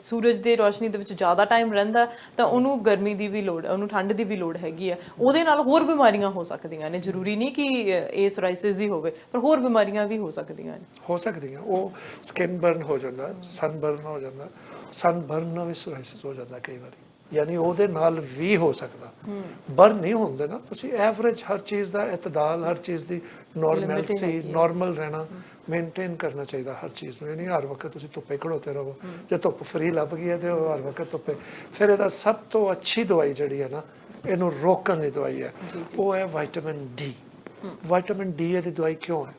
ਸੂਰਜ ਦੀ ਰੋਸ਼ਨੀ ਦੇ ਵਿੱਚ ਜ਼ਿਆਦਾ ਟਾਈਮ ਰਹਿੰਦਾ ਤਾਂ ਉਹਨੂੰ ਗਰਮੀ ਦੀ ਵੀ ਲੋੜ ਉਹਨੂੰ ਠੰਡ ਦੀ ਵੀ ਲੋੜ ਹੈਗੀ ਹੈ ਉਹਦੇ ਨਾਲ ਹੋਰ ਬਿਮਾਰੀਆਂ ਹੋ ਸਕਦੀਆਂ ਨੇ। ਜ਼ਰੂਰੀ ਨਹੀਂ ਕਿ ਇਹ ਸੋਰਾਇਸਿਸ ਹੀ ਹੋਵੇ ਪਰ ਹੋਰ ਬਿਮਾਰੀਆਂ ਵੀ ਹੋ ਸਕਦੀਆਂ ਨੇ। ਹੋ ਸਕਦੀਆਂ। ਉਹ ਸਕਿਨ ਬਰਨ ਹੋ ਜਾਂਦਾ ਸਨ ਬਰਨ ਹੋ ਜਾਂਦਾ ਸਨ ਬਰਨ ਨਾਲ ਵੀ ਸੋਰਾਇਸਿਸ ਹੋ ਜਾਂਦਾ ਕਈ ਵਾਰੀ। ਯਾਨੀ ਉਹਦੇ ਨਾਲ ਵੀ ਹੋ ਸਕਦਾ। ਬਰਨ ਨਹੀਂ ਹੁੰਦੇ ਨਾ ਤੁਸੀਂ ਐਵਰੇਜ ਹਰ ਚੀਜ਼ ਦਾ ਇਤਦਾਲ ਹਰ ਚੀਜ਼ ਦੀ ਨਾਰਮਲਸੀ ਨਾਰਮਲ ਰਹਿਣਾ ਮੇਨਟੇਨ ਕਰਨਾ ਚਾਹੀਦਾ ਹਰ ਚੀਜ਼ ਨੂੰ ਨਹੀਂ ਹਰ ਵਕਤ ਤੁਸੀਂ ਧੁੱਪੇ ਖੜੋਤੇ ਰਹੋ। ਜੇ ਧੁੱਪ ਫਰੀ ਲੱਭ ਗਈ ਹੈ ਤੇ ਉਹ ਹਰ ਵਕਤ ਧੁੱਪੇ। ਫਿਰ ਇਹਦਾ ਸਭ ਤੋਂ ਅੱਛੀ ਦਵਾਈ ਜਿਹੜੀ ਹੈ ਨਾ ਇਹਨੂੰ ਰੋਕਣ ਦੀ ਦਵਾਈ ਹੈ। ਉਹ ਹੈ ਵਿਟਾਮਿਨ ਡੀ ਵਿਟਾਮਿਨ ਡੀ ਦੀ ਦਵਾਈ ਕਿਉਂ ਹੈ।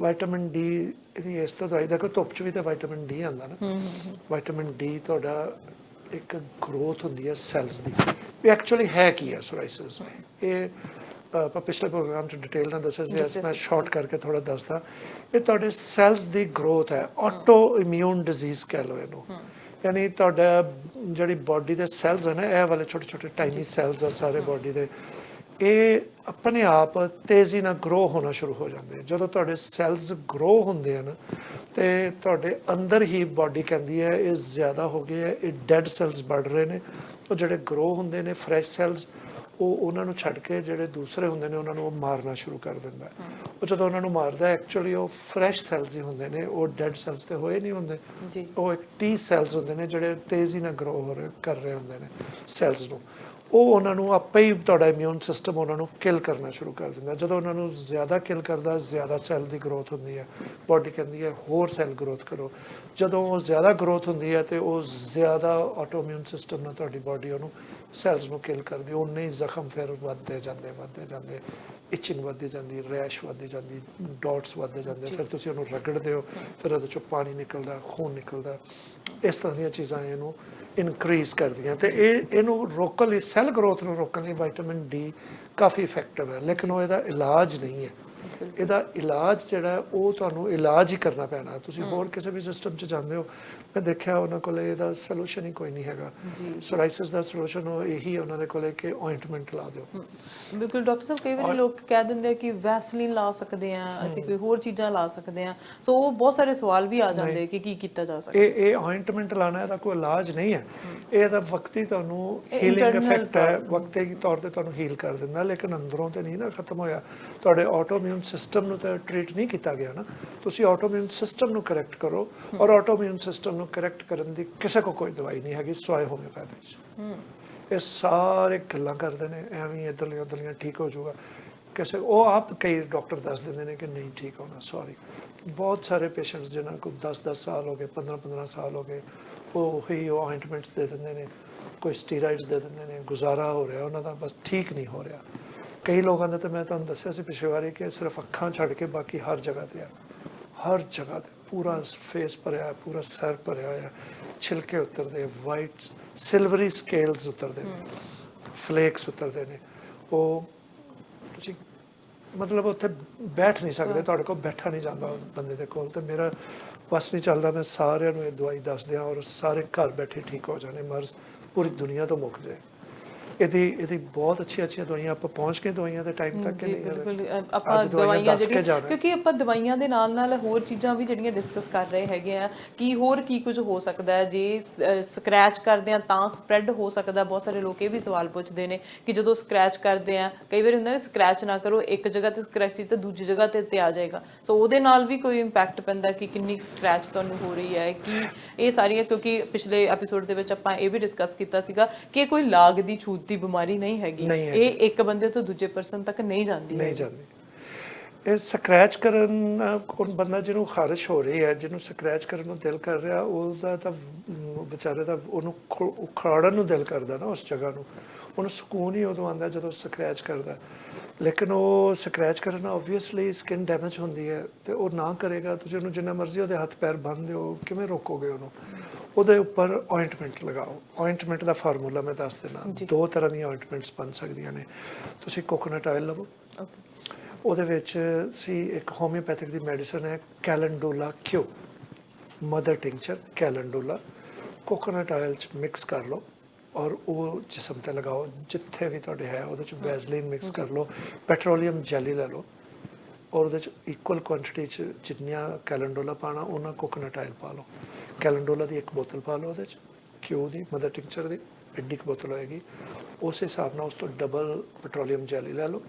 ਵਿਟਾਮਿਨ ਡੀ ਇਹਦੀ ਇਸ ਤੋਂ ਦਵਾਈ ਦੇਖੋ ਧੁੱਪ 'ਚ ਵੀ ਤਾਂ ਵਿਟਾਮਿਨ ਡੀ ਆਉਂਦਾ ਨਾ। ਵਿਟਾਮਿਨ ਡੀ ਤੁਹਾਡਾ ਇੱਕ ਗਰੋਥ ਹੁੰਦੀ ਹੈ ਸੈਲਸ ਦੀ। ਇਹ ਐਕਚੁਅਲੀ ਹੈ ਕੀ ਹੈ ਸੋਰਾਇਸਿਸ ਇਹ ਆਪਾਂ ਪਿਛਲੇ ਪ੍ਰੋਗਰਾਮ 'ਚ ਡਿਟੇਲ ਨਾਲ ਦੱਸਿਆ ਸੀ ਮੈਂ ਸ਼ਾਰਟ ਕਰਕੇ ਥੋੜਾ ਦੱਸਦਾ। ਇਹ ਤੁਹਾਡੇ ਸੈਲਸ ਦੀ ਗਰੋਥ ਹੈ ਆਟੋ ਇਮਿਊਨ ਡਿਜ਼ੀਜ਼ ਕਹਿ ਲਓ ਇਹਨੂੰ। ਯਾਨੀ ਤੁਹਾਡਾ ਜਿਹੜੀ ਬਾਡੀ ਦੇ ਸੈਲਸ ਹਨ ਇਹ ਵਾਲੇ ਛੋਟੇ ਛੋਟੇ ਟਾਈਨੀ ਸੈਲਸ ਆ ਸਾਰੇ ਬਾਡੀ ਦੇ। ਇਹ ਆਪਣੇ ਆਪ ਤੇਜ਼ੀ ਨਾਲ ਗਰੋ ਹੋਣਾ ਸ਼ੁਰੂ ਹੋ ਜਾਂਦੇ ਆ। ਜਦੋਂ ਤੁਹਾਡੇ ਸੈਲਸ ਗਰੋ ਹੁੰਦੇ ਹਨ ਤੇ ਤੁਹਾਡੇ ਅੰਦਰ ਹੀ ਬਾਡੀ ਕਹਿੰਦੀ ਹੈ ਇਹ ਜ਼ਿਆਦਾ ਹੋ ਗਏ ਹੈ ਇਹ ਡੈਡ ਸੈਲਸ ਵੱਧ ਰਹੇ ਨੇ ਉਹ ਜਿਹੜੇ ਗਰੋ ਹੁੰਦੇ ਨੇ ਫਰੈਸ਼ ਸੈਲਸ ਉਹ ਉਹਨਾਂ ਨੂੰ ਛੱਡ ਕੇ ਜਿਹੜੇ ਦੂਸਰੇ ਹੁੰਦੇ ਨੇ ਉਹਨਾਂ ਨੂੰ ਉਹ ਮਾਰਨਾ ਸ਼ੁਰੂ ਕਰ ਦਿੰਦਾ। ਉਹ ਜਦੋਂ ਉਹਨਾਂ ਨੂੰ ਮਾਰਦਾ ਐਕਚੁਅਲੀ ਉਹ ਫਰੈਸ਼ ਸੈਲਸ ਹੀ ਹੁੰਦੇ ਨੇ ਉਹ ਡੈਡ ਸੈਲਸ ਤੇ ਹੋਏ ਨਹੀਂ ਹੁੰਦੇ ਉਹ ਇੱਕ ਟੀ ਸੈਲਸ ਹੁੰਦੇ ਨੇ ਜਿਹੜੇ ਤੇਜ਼ੀ ਨਾਲ ਗਰੋ ਹੋ ਰਹੇ ਕਰ ਰਹੇ ਹੁੰਦੇ ਨੇ ਸੈਲਸ ਨੂੰ ਉਹ ਉਹਨਾਂ ਨੂੰ ਆਪੇ ਹੀ ਤੁਹਾਡਾ ਇਮਿਊਨ ਸਿਸਟਮ ਉਹਨਾਂ ਨੂੰ ਕਿਲ ਕਰਨਾ ਸ਼ੁਰੂ ਕਰ ਦਿੰਦਾ। ਜਦੋਂ ਉਹਨਾਂ ਨੂੰ ਜ਼ਿਆਦਾ ਕਿਲ ਕਰਦਾ ਜ਼ਿਆਦਾ ਸੈੱਲ ਦੀ ਗਰੋਥ ਹੁੰਦੀ ਹੈ। ਬਾਡੀ ਕਹਿੰਦੀ ਹੈ ਹੋਰ ਸੈੱਲ ਗਰੋਥ ਕਰੋ। ਜਦੋਂ ਉਹ ਜ਼ਿਆਦਾ ਗਰੋਥ ਹੁੰਦੀ ਹੈ ਤੇ ਉਹ ਜ਼ਿਆਦਾ ਆਟੋਇਮਿਊਨ ਸਿਸਟਮ ਨਾਲ ਤੁਹਾਡੀ ਬਾਡੀ ਉਹਨੂੰ ਸੈਲਸ ਨੂੰ ਕਿਲ ਕਰਦੀ ਉਹਨੇ ਹੀ ਜ਼ਖਮ ਫਿਰ ਵੱਧਦੇ ਜਾਂਦੇ ਵੱਧਦੇ ਜਾਂਦੇ। ਇਚਿੰਗ ਵੱਧਦੀ ਜਾਂਦੀ ਰੈਸ਼ ਵੱਧਦੀ ਜਾਂਦੀ ਡਾਟਸ ਵੱਧਦੇ ਜਾਂਦੇ। ਫਿਰ ਤੁਸੀਂ ਉਹਨੂੰ ਰਗੜਦੇ ਹੋ ਫਿਰ ਉਹਦੇ ਚੋਂ ਪਾਣੀ ਨਿਕਲਦਾ ਖੂਨ ਨਿਕਲਦਾ। ਇਸ ਤਰ੍ਹਾਂ ਦੀਆਂ ਚੀਜ਼ਾਂ ਇਹਨੂੰ ਇਨਕਰੀਜ਼ ਕਰਦੀਆਂ। ਤੇ ਇਹ, ਇਹਨੂੰ ਰੋਕਣ ਲਈ ਸੈੱਲ ਗਰੋਥ ਨੂੰ ਰੋਕਣ ਲਈ ਵਿਟਾਮਿਨ ਡੀ ਕਾਫੀ ਇਫੈਕਟਿਵ ਹੈ, ਲੇਕਿਨ ਉਹ ਇਹਦਾ ਇਲਾਜ ਨਹੀਂ ਹੈ। ਇਹਦਾ ਇਲਾਜ ਜਿਹੜਾ ਉਹ ਤੁਹਾਨੂੰ ਇਲਾਜ ਹੀ ਕਰਨਾ ਪੈਣਾ। ਤੁਸੀਂ ਹੋਰ ਕਿਸੇ ਵੀ ਸਿਸਟਮ 'ਚ ਜਾਂਦੇ ਹੋ ਮੈਂ ਦੇਖਿਆ ਉਹਨਾਂ ਕੋਲੇ ਇਹਦਾ ਸੋਲੂਸ਼ਨ ਹੀ ਕੋਈ ਨਹੀਂ ਹੈਗਾ। ਸੋਰਾਇਸਿਸ ਦਾ ਸੋਲੂਸ਼ਨ ਉਹ ਇਹੀ ਹੈ ਉਹਨਾਂ ਦੇ ਕੋਲੇ ਕਿ ਆਇੰਟਮੈਂਟ ਲਾ ਦਿਓ। ਬਿਲਕੁਲ ਡਾਕਟਰ ਸਾਹਿਬ ਕਈ ਵਾਰੀ ਲੋਕ ਕਹਿ ਦਿੰਦੇ ਆ ਕਿ ਵੈਸਲੀਨ ਲਾ ਸਕਦੇ ਆ ਅਸੀਂ ਕੋਈ ਹੋਰ ਚੀਜ਼ਾਂ ਲਾ ਸਕਦੇ ਆ। ਸੋ ਉਹ ਬਹੁਤ ਸਾਰੇ ਸਵਾਲ ਵੀ ਆ ਜਾਂਦੇ ਕਿ ਕੀ ਕੀਤਾ ਜਾ ਸਕਦਾ। ਇਹ ਇਹ ਆਇੰਟਮੈਂਟ ਲਾਣਾ ਇਹਦਾ ਕੋਈ ਇਲਾਜ ਨਹੀਂ ਹੈ। ਇਹ ਤਾਂ ਵਕਤੀ ਤੁਹਾਨੂੰ ਹੀਲਿੰਗ ਇਫੈਕਟ ਹੈ। ਵਕਤੀ ਤੌਰ ਤੇ ਤੁਹਾਨੂੰ ਹੀਲ ਕਰ ਦਿੰਦਾ ਲੇਕਿਨ ਅੰਦਰੋਂ ਤੇ ਨਹੀਂ ਨਾ ਖਤਮ ਹੋਇਆ। ਤੁਹਾਡੇ ਆਟੋਇਮਿਊਨ ਸਿਸਟਮ ਨੂੰ ਤਾਂ ਟ੍ਰੀਟ ਨਹੀਂ ਕੀਤਾ ਗਿਆ ਨਾ। ਤੁਸੀਂ ਆਟੋਇਮਿਊਨ ਸਿਸਟਮ ਨੂੰ ਕਰੈਕਟ ਕਰੋ ਔਰ ਆਟੋਇਮਿਊਨ ਸਿਸਟਮ ਨੂੰ ਕਰੈਕਟ ਕਰਨ ਦੀ ਕਿਸੇ ਕੋ ਕੋਈ ਦਵਾਈ ਨਹੀਂ ਹੈਗੀ ਸਵਾਏ ਹੋਮਿਓਪੈਥੀ ਚ। ਇਹ ਸਾਰੇ ਗੱਲਾਂ ਕਰਦੇ ਨੇ ਐਵੇਂ ਇਧਰਲੀਆਂ ਉਧਰਲੀਆਂ ਠੀਕ ਹੋ ਜਾਊਗਾ। ਕਿਸੇ ਉਹ ਆਪ ਕਈ ਡਾਕਟਰ ਦੱਸ ਦਿੰਦੇ ਨੇ ਕਿ ਨਹੀਂ ਠੀਕ ਹੋਣਾ ਸੌਰੀ ਬਹੁਤ ਸਾਰੇ ਪੇਸ਼ੈਂਟਸ ਜਿਨ੍ਹਾਂ ਕੋਲ 10-10 ਸਾਲ ਹੋ ਗਏ 15-15 ਸਾਲ ਹੋ ਗਏ ਉਹ ਹੀ ਉਹ ਆਇੰਟਮੈਂਟਸ ਦੇ ਦਿੰਦੇ ਨੇ ਕੋਈ ਸਟੀਰਾਇਡਸ ਦੇ ਦਿੰਦੇ ਨੇ ਗੁਜ਼ਾਰਾ ਹੋ ਰਿਹਾ ਉਹਨਾਂ ਦਾ ਬਸ ਠੀਕ ਨਹੀਂ ਹੋ ਰਿਹਾ। ਕਈ ਲੋਕਾਂ ਦਾ ਤਾਂ ਮੈਂ ਤੁਹਾਨੂੰ ਦੱਸਿਆ ਸੀ ਪਿਛਲੇ ਵਾਰੀ ਕਿ ਸਿਰਫ ਅੱਖਾਂ ਛੱਡ ਕੇ ਬਾਕੀ ਹਰ ਜਗ੍ਹਾ ਤੇ ਆ। ਹਰ ਜਗ੍ਹਾ ਤੇ ਪੂਰਾ ਫੇਸ ਭਰਿਆ ਹੈ, ਪੂਰਾ ਸਿਰ ਭਰਿਆ ਹੋਇਆ ਛਿਲਕੇ ਉਤਰਦੇ ਵਾਈਟ ਸਿਲਵਰੀ ਸਕੇਲਸ ਉਤਰਦੇ ਨੇ ਫਲੇਕਸ ਉਤਰਦੇ ਨੇ। ਉਹ ਤੁਸੀਂ ਮਤਲਬ ਉੱਥੇ ਬੈਠ ਨਹੀਂ ਸਕਦੇ ਤੁਹਾਡੇ ਕੋਲ ਬੈਠਾ ਨਹੀਂ ਜਾਂਦਾ ਉਸ ਬੰਦੇ ਦੇ ਕੋਲ ਤੇ ਮੇਰਾ ਬਸ ਨਹੀਂ ਚੱਲਦਾ ਮੈਂ ਸਾਰਿਆਂ ਨੂੰ ਇਹ ਦਵਾਈ ਦੱਸ ਦਿਆਂ ਔਰ ਸਾਰੇ ਘਰ ਬੈਠੇ ਠੀਕ ਹੋ ਜਾਣੇ ਮਰਜ਼ ਪੂਰੀ ਦੁਨੀਆ ਤੋਂ ਮੁੱਕ ਜਾਏ। ਇਹਦੀ ਇਹਦੀ ਬਹੁਤ ਅੱਛੀ ਅੱਛੀਆਂ ਦਵਾਈਆਂ ਆਪਾਂ ਪਹੁੰਚ ਗਏ ਦਵਾਈਆਂ ਦੇ ਟਾਈਮ ਤੱਕ ਕਿ ਨਹੀਂ? ਬਿਲਕੁਲ ਆਪਾਂ ਦਵਾਈਆਂ ਕੇ ਜਿਹੜੀਆਂ। ਕਿਉਂਕਿ ਆਪਾਂ ਦਵਾਈਆਂ ਦੇ ਨਾਲ ਨਾਲ ਹੋਰ ਚੀਜ਼ਾਂ ਵੀ ਜਿਹੜੀਆਂ ਡਿਸਕਸ ਕਰ ਰਹੇ ਹੈਗੇ ਆ ਕਿ ਹੋਰ ਕੀ ਕੁਝ ਹੋ ਸਕਦਾ ਹੈ ਜੇ ਸਕ੍ਰੈਚ ਕਰਦੇ ਆ ਤਾਂ ਸਪਰੈਡ ਹੋ ਸਕਦਾ ਬਹੁਤ ਸਾਰੇ ਲੋਕ ਇਹ ਵੀ ਸਵਾਲ ਪੁੱਛਦੇ ਨੇ ਕਿ ਜਦੋਂ ਸਕ੍ਰੈਚ ਕਰਦੇ ਆ ਕਈ ਵਾਰ ਹੁੰਦਾ ਨਾ ਸਕ੍ਰੈਚ ਨਾ ਕਰੋ ਇੱਕ ਜਗ੍ਹਾ ਤੇ ਸਕ੍ਰੈਚ ਕੀਤਾ ਦੂਜੀ ਜਗ੍ਹਾ ਤੇ ਤੇ ਆ ਜਾਏਗਾ ਸੋ ਉਹਦੇ ਨਾਲ ਵੀ ਕੋਈ ਇੰਪੈਕਟ ਪੈਂਦਾ ਕਿ ਕਿੰਨੀ ਸਕ੍ਰੈਚ ਤੁਹਾਨੂੰ ਹੋ ਰਹੀ ਹੈ ਕਿ ਇਹ ਸਾਰੀਆਂ ਕਿਉਂਕਿ ਪਿਛਲੇ ਐਪੀਸੋਡ ਦੇ ਵਿੱਚ ਆਪਾਂ ਇਹ ਵੀ ਡਿਸਕਸ ਕੀਤਾ ਸੀਗਾ ਕਿ ਕੋਈ ਲਾਗ ਦੀ ਛੂਤ ਦੀ ਬਿਮਾਰੀ ਨਹੀਂ ਹੈਗੀ। ਇਹ ਇੱਕ ਬੰਦੇ ਤੋਂ ਦੂਜੇ ਪਰਸਨ ਤੱਕ ਨਹੀਂ ਜਾਂਦੀ ਨਹੀਂ। ਜਾਂਦੀ। ਇਹ ਸਕ੍ਰੈਚ ਕਰਨ ਕੋਈ ਬੰਦਾ ਜਿਹਨੂੰ ਖਾਰਿਸ਼ ਹੋ ਰਹੀ ਹੈ ਜਿਹਨੂੰ ਸਕ੍ਰੈਚ ਕਰਨ ਨੂੰ ਦਿਲ ਕਰ ਰਿਹਾ ਉਹਦਾ ਤਾਂ ਵਿਚਾਰੇ ਦਾ ਉਹਨੂੰ ਉਖਾੜਨ ਨੂੰ ਦਿਲ ਕਰਦਾ ਨਾ ਉਸ ਜਗ੍ਹਾ ਨੂੰ। ਉਹਨੂੰ ਸਕੂਨ ਹੀ ਉਦੋਂ ਆਉਂਦਾ ਜਦੋਂ ਸਕ੍ਰੈਚ ਕਰਦਾ। ਲੇਕਿਨ ਉਹ ਸਕ੍ਰੈਚ ਕਰਨ ਆਬਵੀਅਸਲੀ ਸਕਿਨ ਡੈਮੇਜ ਹੁੰਦੀ ਹੈ ਤੇ ਉਹ ਨਾ ਕਰੇਗਾ। ਤੁਸੀਂ ਉਹਨੂੰ ਜਿੰਨਾ ਮਰਜ਼ੀ ਉਹਦੇ ਹੱਥ ਪੈਰ ਬੰਨ੍ਹ ਦਿਓ ਕਿਵੇਂ ਰੋਕੋਗੇ ਉਹਨੂੰ? ਉਹਦੇ ਉੱਪਰ ਆਇੰਟਮੈਂਟ ਲਗਾਓ। ਆਇੰਟਮੈਂਟ ਦਾ ਫਾਰਮੂਲਾ ਮੈਂ ਦੱਸ ਦਿੰਦਾ। ਦੋ ਤਰ੍ਹਾਂ ਦੀਆਂ ਆਇੰਟਮੈਂਟਸ ਬਣ ਸਕਦੀਆਂ ਨੇ। ਤੁਸੀਂ ਕੋਕੋਨਟ ਆਇਲ ਲਵੋ. ਉਹਦੇ ਵਿੱਚ ਸੀ ਇੱਕ ਹੋਮਿਓਪੈਥਿਕ ਦੀ ਮੈਡੀਸਨ ਹੈ calendula Q mother tincture calendula coconut oil ਚ ਮਿਕਸ ਕਰ ਲਓ ਔਰ ਉਹ ਜਿਸਮ ਤੇ ਲਗਾਓ। ਜਿੱਥੇ ਵੀ ਤੁਹਾਡੇ ਹੈ ਉਹਦੇ ਚ ਵੈਜ਼ਲੀਨ ਮਿਕਸ ਕਰ ਲਓ। ਪੈਟਰੋਲੀਅਮ ਜੈਲੀ ਲੈ ਲਓ। ਔਰ ਉਹਦੇ ਚ ਇਕੁਅਲ ਕੁਆਂਟੀਟੀ ਚ ਜਿੰਨੀਆਂ ਕੈਲੰਡੋਲਾ ਪਾਣਾ ਉਹਨਾਂ ਕੋਕੋਨਟ ਆਇਲ ਪਾ ਲਓ। ਕੈਲੰਡੋਲਾ ਦੀ ਇੱਕ ਬੋਤਲ ਪਾ ਲਓ ਉਹਦੇ ਚ ਕਿਊ ਦੀ ਮਦਰ ਟਿੰਕਚਰ ਦੀ ਐਡੀ ਕੁ ਬੋਤਲ ਹੋਏਗੀ। ਉਸ ਹਿਸਾਬ ਨਾਲ ਉਸ ਤੋਂ ਡਬਲ ਪੈਟਰੋਲੀਅਮ ਜੈਲੀ ਲੈ ਲਓ।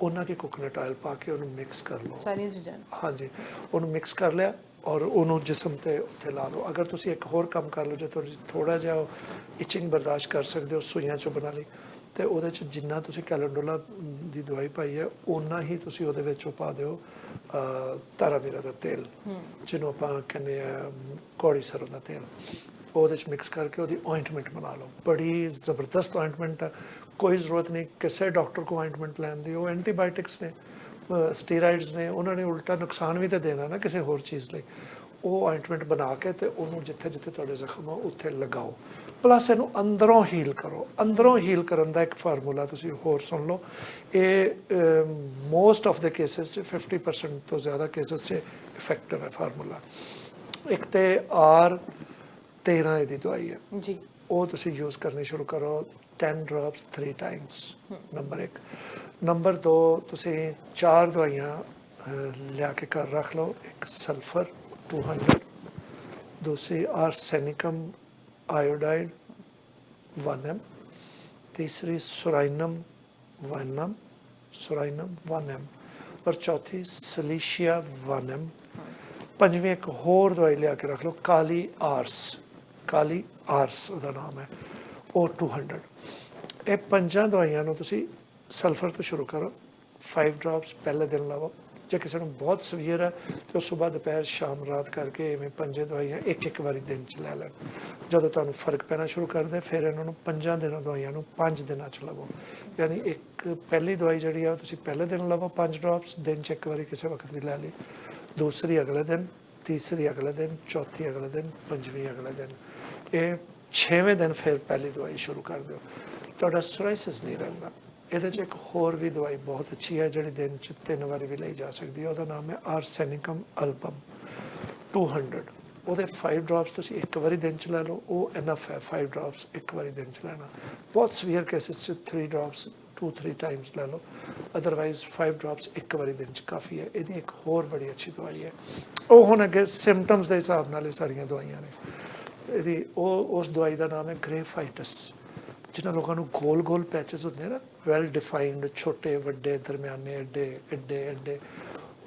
ਉਹਨਾਂ ਕੇ ਕੋਕੋਨਟ ਆਇਲ ਪਾ ਕੇ ਉਹਨੂੰ ਮਿਕਸ ਕਰ ਲਓ। ਸਾਰੀਆਂ ਚੀਜ਼ਾਂ ਹਾਂਜੀ ਉਹਨੂੰ ਮਿਕਸ ਕਰ ਲਿਆ ਔਰ ਉਹਨੂੰ ਜਿਸਮ ਤੇ ਉੱਤੇ ਲਾ ਲਓ। ਅਗਰ ਤੁਸੀਂ ਇੱਕ ਹੋਰ ਕੰਮ ਕਰ ਲਓ ਜੇ ਤੁਹਾਡੀ ਥੋੜਾ ਜਿਹਾ ਇਚਿੰਗ ਬਰਦਾਸ਼ਤ ਕਰ ਸਕਦੇ ਹੋ ਸੂਈਆਂ ਚੋਂ ਬਣਾ ਲਈ ਤੇ ਉਹਦੇ ਚ ਜਿੰਨਾ ਤੁਸੀਂ ਕੈਲੰਡੋਲਾ ਦੀ ਦਵਾਈ ਪਾਈ ਹੈ ਓਨਾ ਹੀ ਤੁਸੀਂ ਉਹਦੇ ਵਿੱਚ ਉਹ ਪਾ ਦਿਓ ਅਹ, ਤਾਰਾਮੀਰਾ ਦਾ ਤੇਲ ਜਿਹਨੂੰ ਆਪਾਂ ਕਹਿੰਦੇ ਆ ਕੌੜੀ ਸਰੋਂ ਦਾ ਤੇਲ। ਉਹਦੇ ਚ ਮਿਕਸ ਕਰਕੇ ਉਹਦੀ ਆਇੰਟਮੈਂਟ ਬਣਾ ਲਓ। ਬੜੀ ਜ਼ਬਰਦਸਤ ਆਇੰਟਮੈਂਟ ਹੈ ਕੋਈ ਜ਼ਰੂਰਤ ਨਹੀਂ ਕਿਸੇ ਡਾਕਟਰ ਕੋ ਆਇੰਟਮੈਂਟ ਲੈਣ ਦੀ। ਉਹ ਐਂਟੀਬਾਇਓਟਿਕਸ ਨੇ ਸਟੀਰਾਇਡਸ ਨੇ ਉਹਨਾਂ ਨੇ ਉਲਟਾ ਨੁਕਸਾਨ ਵੀ ਤਾਂ ਦੇਣਾ ਨਾ ਕਿਸੇ ਹੋਰ ਚੀਜ਼ ਲਈ। ਉਹ ਆਇੰਟਮੈਂਟ ਬਣਾ ਕੇ ਤੇ ਉਹਨੂੰ ਜਿੱਥੇ ਜਿੱਥੇ ਤੁਹਾਡੇ ਜ਼ਖਮ ਆ ਉੱਥੇ ਲਗਾਓ। ਪਲੱਸ ਇਹਨੂੰ ਅੰਦਰੋਂ ਹੀਲ ਕਰੋ। ਅੰਦਰੋਂ ਹੀਲ ਕਰਨ ਦਾ ਇੱਕ ਫਾਰਮੂਲਾ ਤੁਸੀਂ ਹੋਰ ਸੁਣ ਲਓ। ਇਹ ਮੋਸਟ ਆਫ ਦੇ ਕੇਸਿਸ 'ਚ 50% ਤੋਂ ਜ਼ਿਆਦਾ ਕੇਸਿਸ 'ਚ ਇਫੈਕਟਿਵ ਹੈ ਫਾਰਮੂਲਾ ਇੱਕ ਤੇ ਆਰ 13 ਇਹਦੀ ਦਵਾਈ ਹੈ। ਜੀ। ਉਹ ਤੁਸੀਂ ਯੂਜ਼ ਕਰਨੀ ਸ਼ੁਰੂ ਕਰੋ 10 ਡ੍ਰੌਪਸ 3 ਟਾਈਮਸ ਨੰਬਰ 1 ਨੰਬਰ 2 ਤੁਸੀਂ ਚਾਰ ਦਵਾਈਆਂ ਲਿਆ ਕੇ ਘਰ ਰੱਖ ਲਓ। ਇੱਕ ਸਲਫਰ 200 ਦੂਸਰੀ ਆਰਸੈਨਿਕਮ ਆਇਓਡਾਈਡ 1m ਤੀਸਰੀ ਸੁਰਾਈਨਮ 1m ਸੁਰਾਈਨਮ 1m ਔਰ ਚੌਥੀ ਸਲੀਸ਼ੀਆ 1m ਪੰਜਵੀਂ ਇੱਕ ਹੋਰ ਦਵਾਈ ਲਿਆ ਕੇ ਰੱਖ ਲਓ, ਕਾਲੀ ਆਰਸ। ਕਾਲੀ ਆਰਸ ਉਹਦਾ ਨਾਮ ਹੈ ਉਹ 200 ਇਹ ਪੰਜਾਂ ਦਵਾਈਆਂ ਨੂੰ ਤੁਸੀਂ ਸਲਫਰ ਤੋਂ ਸ਼ੁਰੂ ਕਰੋ 5 ਡ੍ਰੌਪਸ ਪਹਿਲੇ ਦਿਨ ਲਵੋ ਜੇ ਕਿਸੇ ਨੂੰ ਬਹੁਤ ਸਵੀਅਰ ਹੈ, ਤੇ ਉਹ ਸਵੇਰ ਦੁਪਹਿਰ, ਸ਼ਾਮ, ਰਾਤ ਕਰਕੇ ਐਵੇਂ ਪੰਜੇ ਦਵਾਈਆਂ ਇੱਕ ਇੱਕ ਵਾਰੀ ਦਿਨ ਚ ਲੈ ਲੈਣ। ਜਦੋਂ ਤੁਹਾਨੂੰ ਫ਼ਰਕ ਪੈਣਾ ਸ਼ੁਰੂ ਕਰਦੇ ਫਿਰ ਇਹਨਾਂ ਨੂੰ ਪੰਜਾਂ ਦਿਨਾਂ ਦਵਾਈਆਂ ਨੂੰ ਪੰਜ ਦਿਨਾਂ ਚ ਲਵੋ। ਯਾਨੀ ਇੱਕ ਪਹਿਲੀ ਦਵਾਈ ਜਿਹੜੀ ਆ, ਉਹ ਤੁਸੀਂ ਪਹਿਲੇ ਦਿਨ ਲਵੋ 5 ਡ੍ਰੌਪਸ ਦਿਨ ਚ ਇੱਕ ਵਾਰੀ ਕਿਸੇ ਵਕਤ ਵੀ ਲੈ ਲਈ। ਦੂਸਰੀ ਅਗਲੇ ਦਿਨ, ਤੀਸਰੀ ਅਗਲੇ ਦਿਨ, ਚੌਥੀ ਅਗਲੇ ਦਿਨ, ਪੰਜਵੀਂ ਅਗਲੇ ਦਿਨ। ਇਹ ਛੇਵੇਂ ਦਿਨ ਫਿਰ ਪਹਿਲੀ ਦਵਾਈ ਸ਼ੁਰੂ ਕਰ ਦਿਓ। ਤੁਹਾਡਾ ਸੋਰਾਇਸਿਸ ਨਹੀਂ ਰਹਿੰਦਾ। ਇਹਦੇ 'ਚ ਇੱਕ ਹੋਰ ਵੀ ਦਵਾਈ ਬਹੁਤ ਅੱਛੀ ਹੈ, ਜਿਹੜੀ ਦਿਨ 'ਚ ਤਿੰਨ ਵਾਰੀ ਵੀ ਲਈ ਜਾ ਸਕਦੀ ਹੈ। ਉਹਦਾ ਨਾਮ ਹੈ ਆਰਸੈਨਿਕਮ ਅਲਬਮ 200 ਉਹਦੇ 5 ਡ੍ਰੌਪਸ ਤੁਸੀਂ ਇੱਕ ਵਾਰੀ ਦਿਨ 'ਚ ਲੈ ਲਓ, ਉਹ ਇਨਫ ਹੈ। 5 ਡ੍ਰੌਪਸ ਇੱਕ ਵਾਰੀ ਦਿਨ 'ਚ ਲੈਣਾ। ਬਹੁਤ ਸਵੀਅਰ ਕੇਸਿਸ 'ਚ 3 ਡ੍ਰੌਪਸ 2-3 ਟਾਈਮਸ ਲੈ ਲਓ। ਅਦਰਵਾਈਜ਼ 5 ਡ੍ਰੌਪਸ ਇੱਕ ਵਾਰੀ ਦਿਨ 'ਚ ਕਾਫੀ ਹੈ। ਇਹਦੀ ਇੱਕ ਹੋਰ ਬੜੀ ਅੱਛੀ ਦਵਾਈ ਹੈ। ਉਹ ਹੁਣ ਅੱਗੇ ਸਿੰਪਟਮਸ ਦੇ ਹਿਸਾਬ ਨਾਲ ਇਹ ਸਾਰੀਆਂ ਦਵਾਈਆਂ ਨੇ। ਇਹਦੀ ਉਹ, ਉਸ ਦਵਾਈ ਦਾ ਨਾਮ ਹੈ ਗ੍ਰੇਫਾਈਟਸ। ਜਿਨ੍ਹਾਂ ਲੋਕਾਂ ਨੂੰ ਗੋਲ ਗੋਲ ਪੈਚਸ ਹੁੰਦੇ ਆ ਨਾ ਵੈਲ ਡਿਫਾਈਨਡ ਛੋਟੇ, ਵੱਡੇ, ਦਰਮਿਆਨੇ, ਐਡੇ ਐਡੇ ਐਡੇ,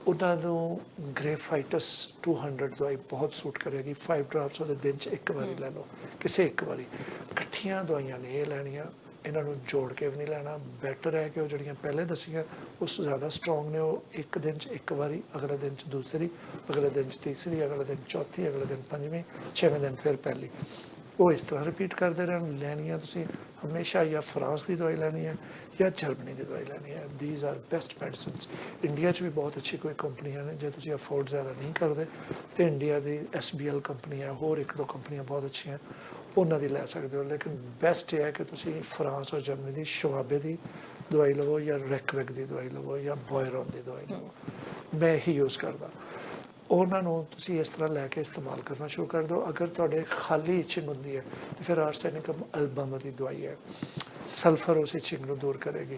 ਉਹਨਾਂ ਨੂੰ ਗ੍ਰੇਫਾਈਟਸ 200 ਦਵਾਈ ਬਹੁਤ ਸੂਟ ਕਰੇਗੀ। 5 ਡ੍ਰੌਪਸ ਉਹਦੇ ਦਿਨ 'ਚ ਇੱਕ ਵਾਰੀ ਲੈ ਲਓ, ਕਿਸੇ ਇੱਕ ਵਾਰੀ। ਇਕੱਠੀਆਂ ਦਵਾਈਆਂ ਨੇ ਇਹ ਲੈਣੀਆਂ, ਇਹਨਾਂ ਨੂੰ ਜੋੜ ਕੇ ਵੀ ਨਹੀਂ ਲੈਣਾ ਬੈਟਰ ਹੈ ਕਿ ਉਹ ਜਿਹੜੀਆਂ ਪਹਿਲੇ ਦਸੀਆਂ, ਉਸ ਤੋਂ ਜ਼ਿਆਦਾ ਸਟਰੋਂਗ ਨੇ ਉਹ ਇੱਕ ਦਿਨ 'ਚ ਇੱਕ ਵਾਰੀ, ਅਗਲੇ ਦਿਨ 'ਚ ਦੂਸਰੀ, ਅਗਲੇ ਦਿਨ 'ਚ ਤੀਸਰੀ, ਅਗਲੇ ਦਿਨ ਚੌਥੀ, ਅਗਲੇ ਦਿਨ ਪੰਜਵੀਂ, ਛੇਵੇਂ ਦਿਨ ਫਿਰ ਪਹਿਲੀ। ਉਹ ਇਸ ਤਰ੍ਹਾਂ ਰਿਪੀਟ ਕਰਦੇ ਰਹਿਣ ਲੈਣੀ ਹੈ ਤੁਸੀਂ ਹਮੇਸ਼ਾ ਜਾਂ ਫਰਾਂਸ ਦੀ ਦਵਾਈ ਲੈਣੀ ਹੈ ਜਾਂ ਜਰਮਨੀ ਦੀ ਦਵਾਈ ਲੈਣੀ ਹੈ। These are best medicines India 'ਚ ਵੀ ਬਹੁਤ ਅੱਛੀ ਕੋਈ ਕੰਪਨੀਆਂ ਨੇ, ਜੇ ਤੁਸੀਂ ਅਫੋਰਡ ਜ਼ਿਆਦਾ ਨਹੀਂ ਕਰਦੇ, ਤੇ ਇੰਡੀਆ ਦੀ ਐਸਬੀਐਲ ਕੰਪਨੀ ਹੈ ਹੋਰ ਇੱਕ ਦੋ ਕੰਪਨੀਆਂ ਬਹੁਤ ਅੱਛੀਆਂ, ਉਹਨਾਂ ਦੀ ਲੈ ਸਕਦੇ ਹੋ। ਲੇਕਿਨ ਬੈਸਟ ਇਹ ਹੈ ਕਿ ਤੁਸੀਂ ਫਰਾਂਸ ਔਰ ਜਰਮਨੀ ਦੀ ਸ਼ਵਾਬੇ ਦੀ ਦਵਾਈ ਲਵੋ ਜਾਂ ਰੈਕਵਿਕ ਦੀ ਦਵਾਈ ਲਵੋ ਜਾਂ ਬੋਇਰੋਨ ਦੀ ਦਵਾਈ ਲਵੋ। ਮੈਂ ਹੀ ਯੂਜ਼ ਕਰਦਾ। ਉਹਨਾਂ ਨੂੰ ਤੁਸੀਂ ਇਸ ਤਰ੍ਹਾਂ ਲੈ ਕੇ ਇਸਤੇਮਾਲ ਕਰਨਾ ਸ਼ੁਰੂ ਕਰ ਦਿਓ। ਅਗਰ ਤੁਹਾਡੇ ਖਾਲੀ ਇਚਿੰਗ ਹੁੰਦੀ ਹੈ ਤੇ ਫਿਰ ਆਰਸੈਨਿਕਮ ਐਲਬਮ ਦੀ ਦਵਾਈ ਹੈ। ਸਲਫਰ ਉਸ ਇਚਿੰਗ ਨੂੰ ਦੂਰ ਕਰੇਗੀ।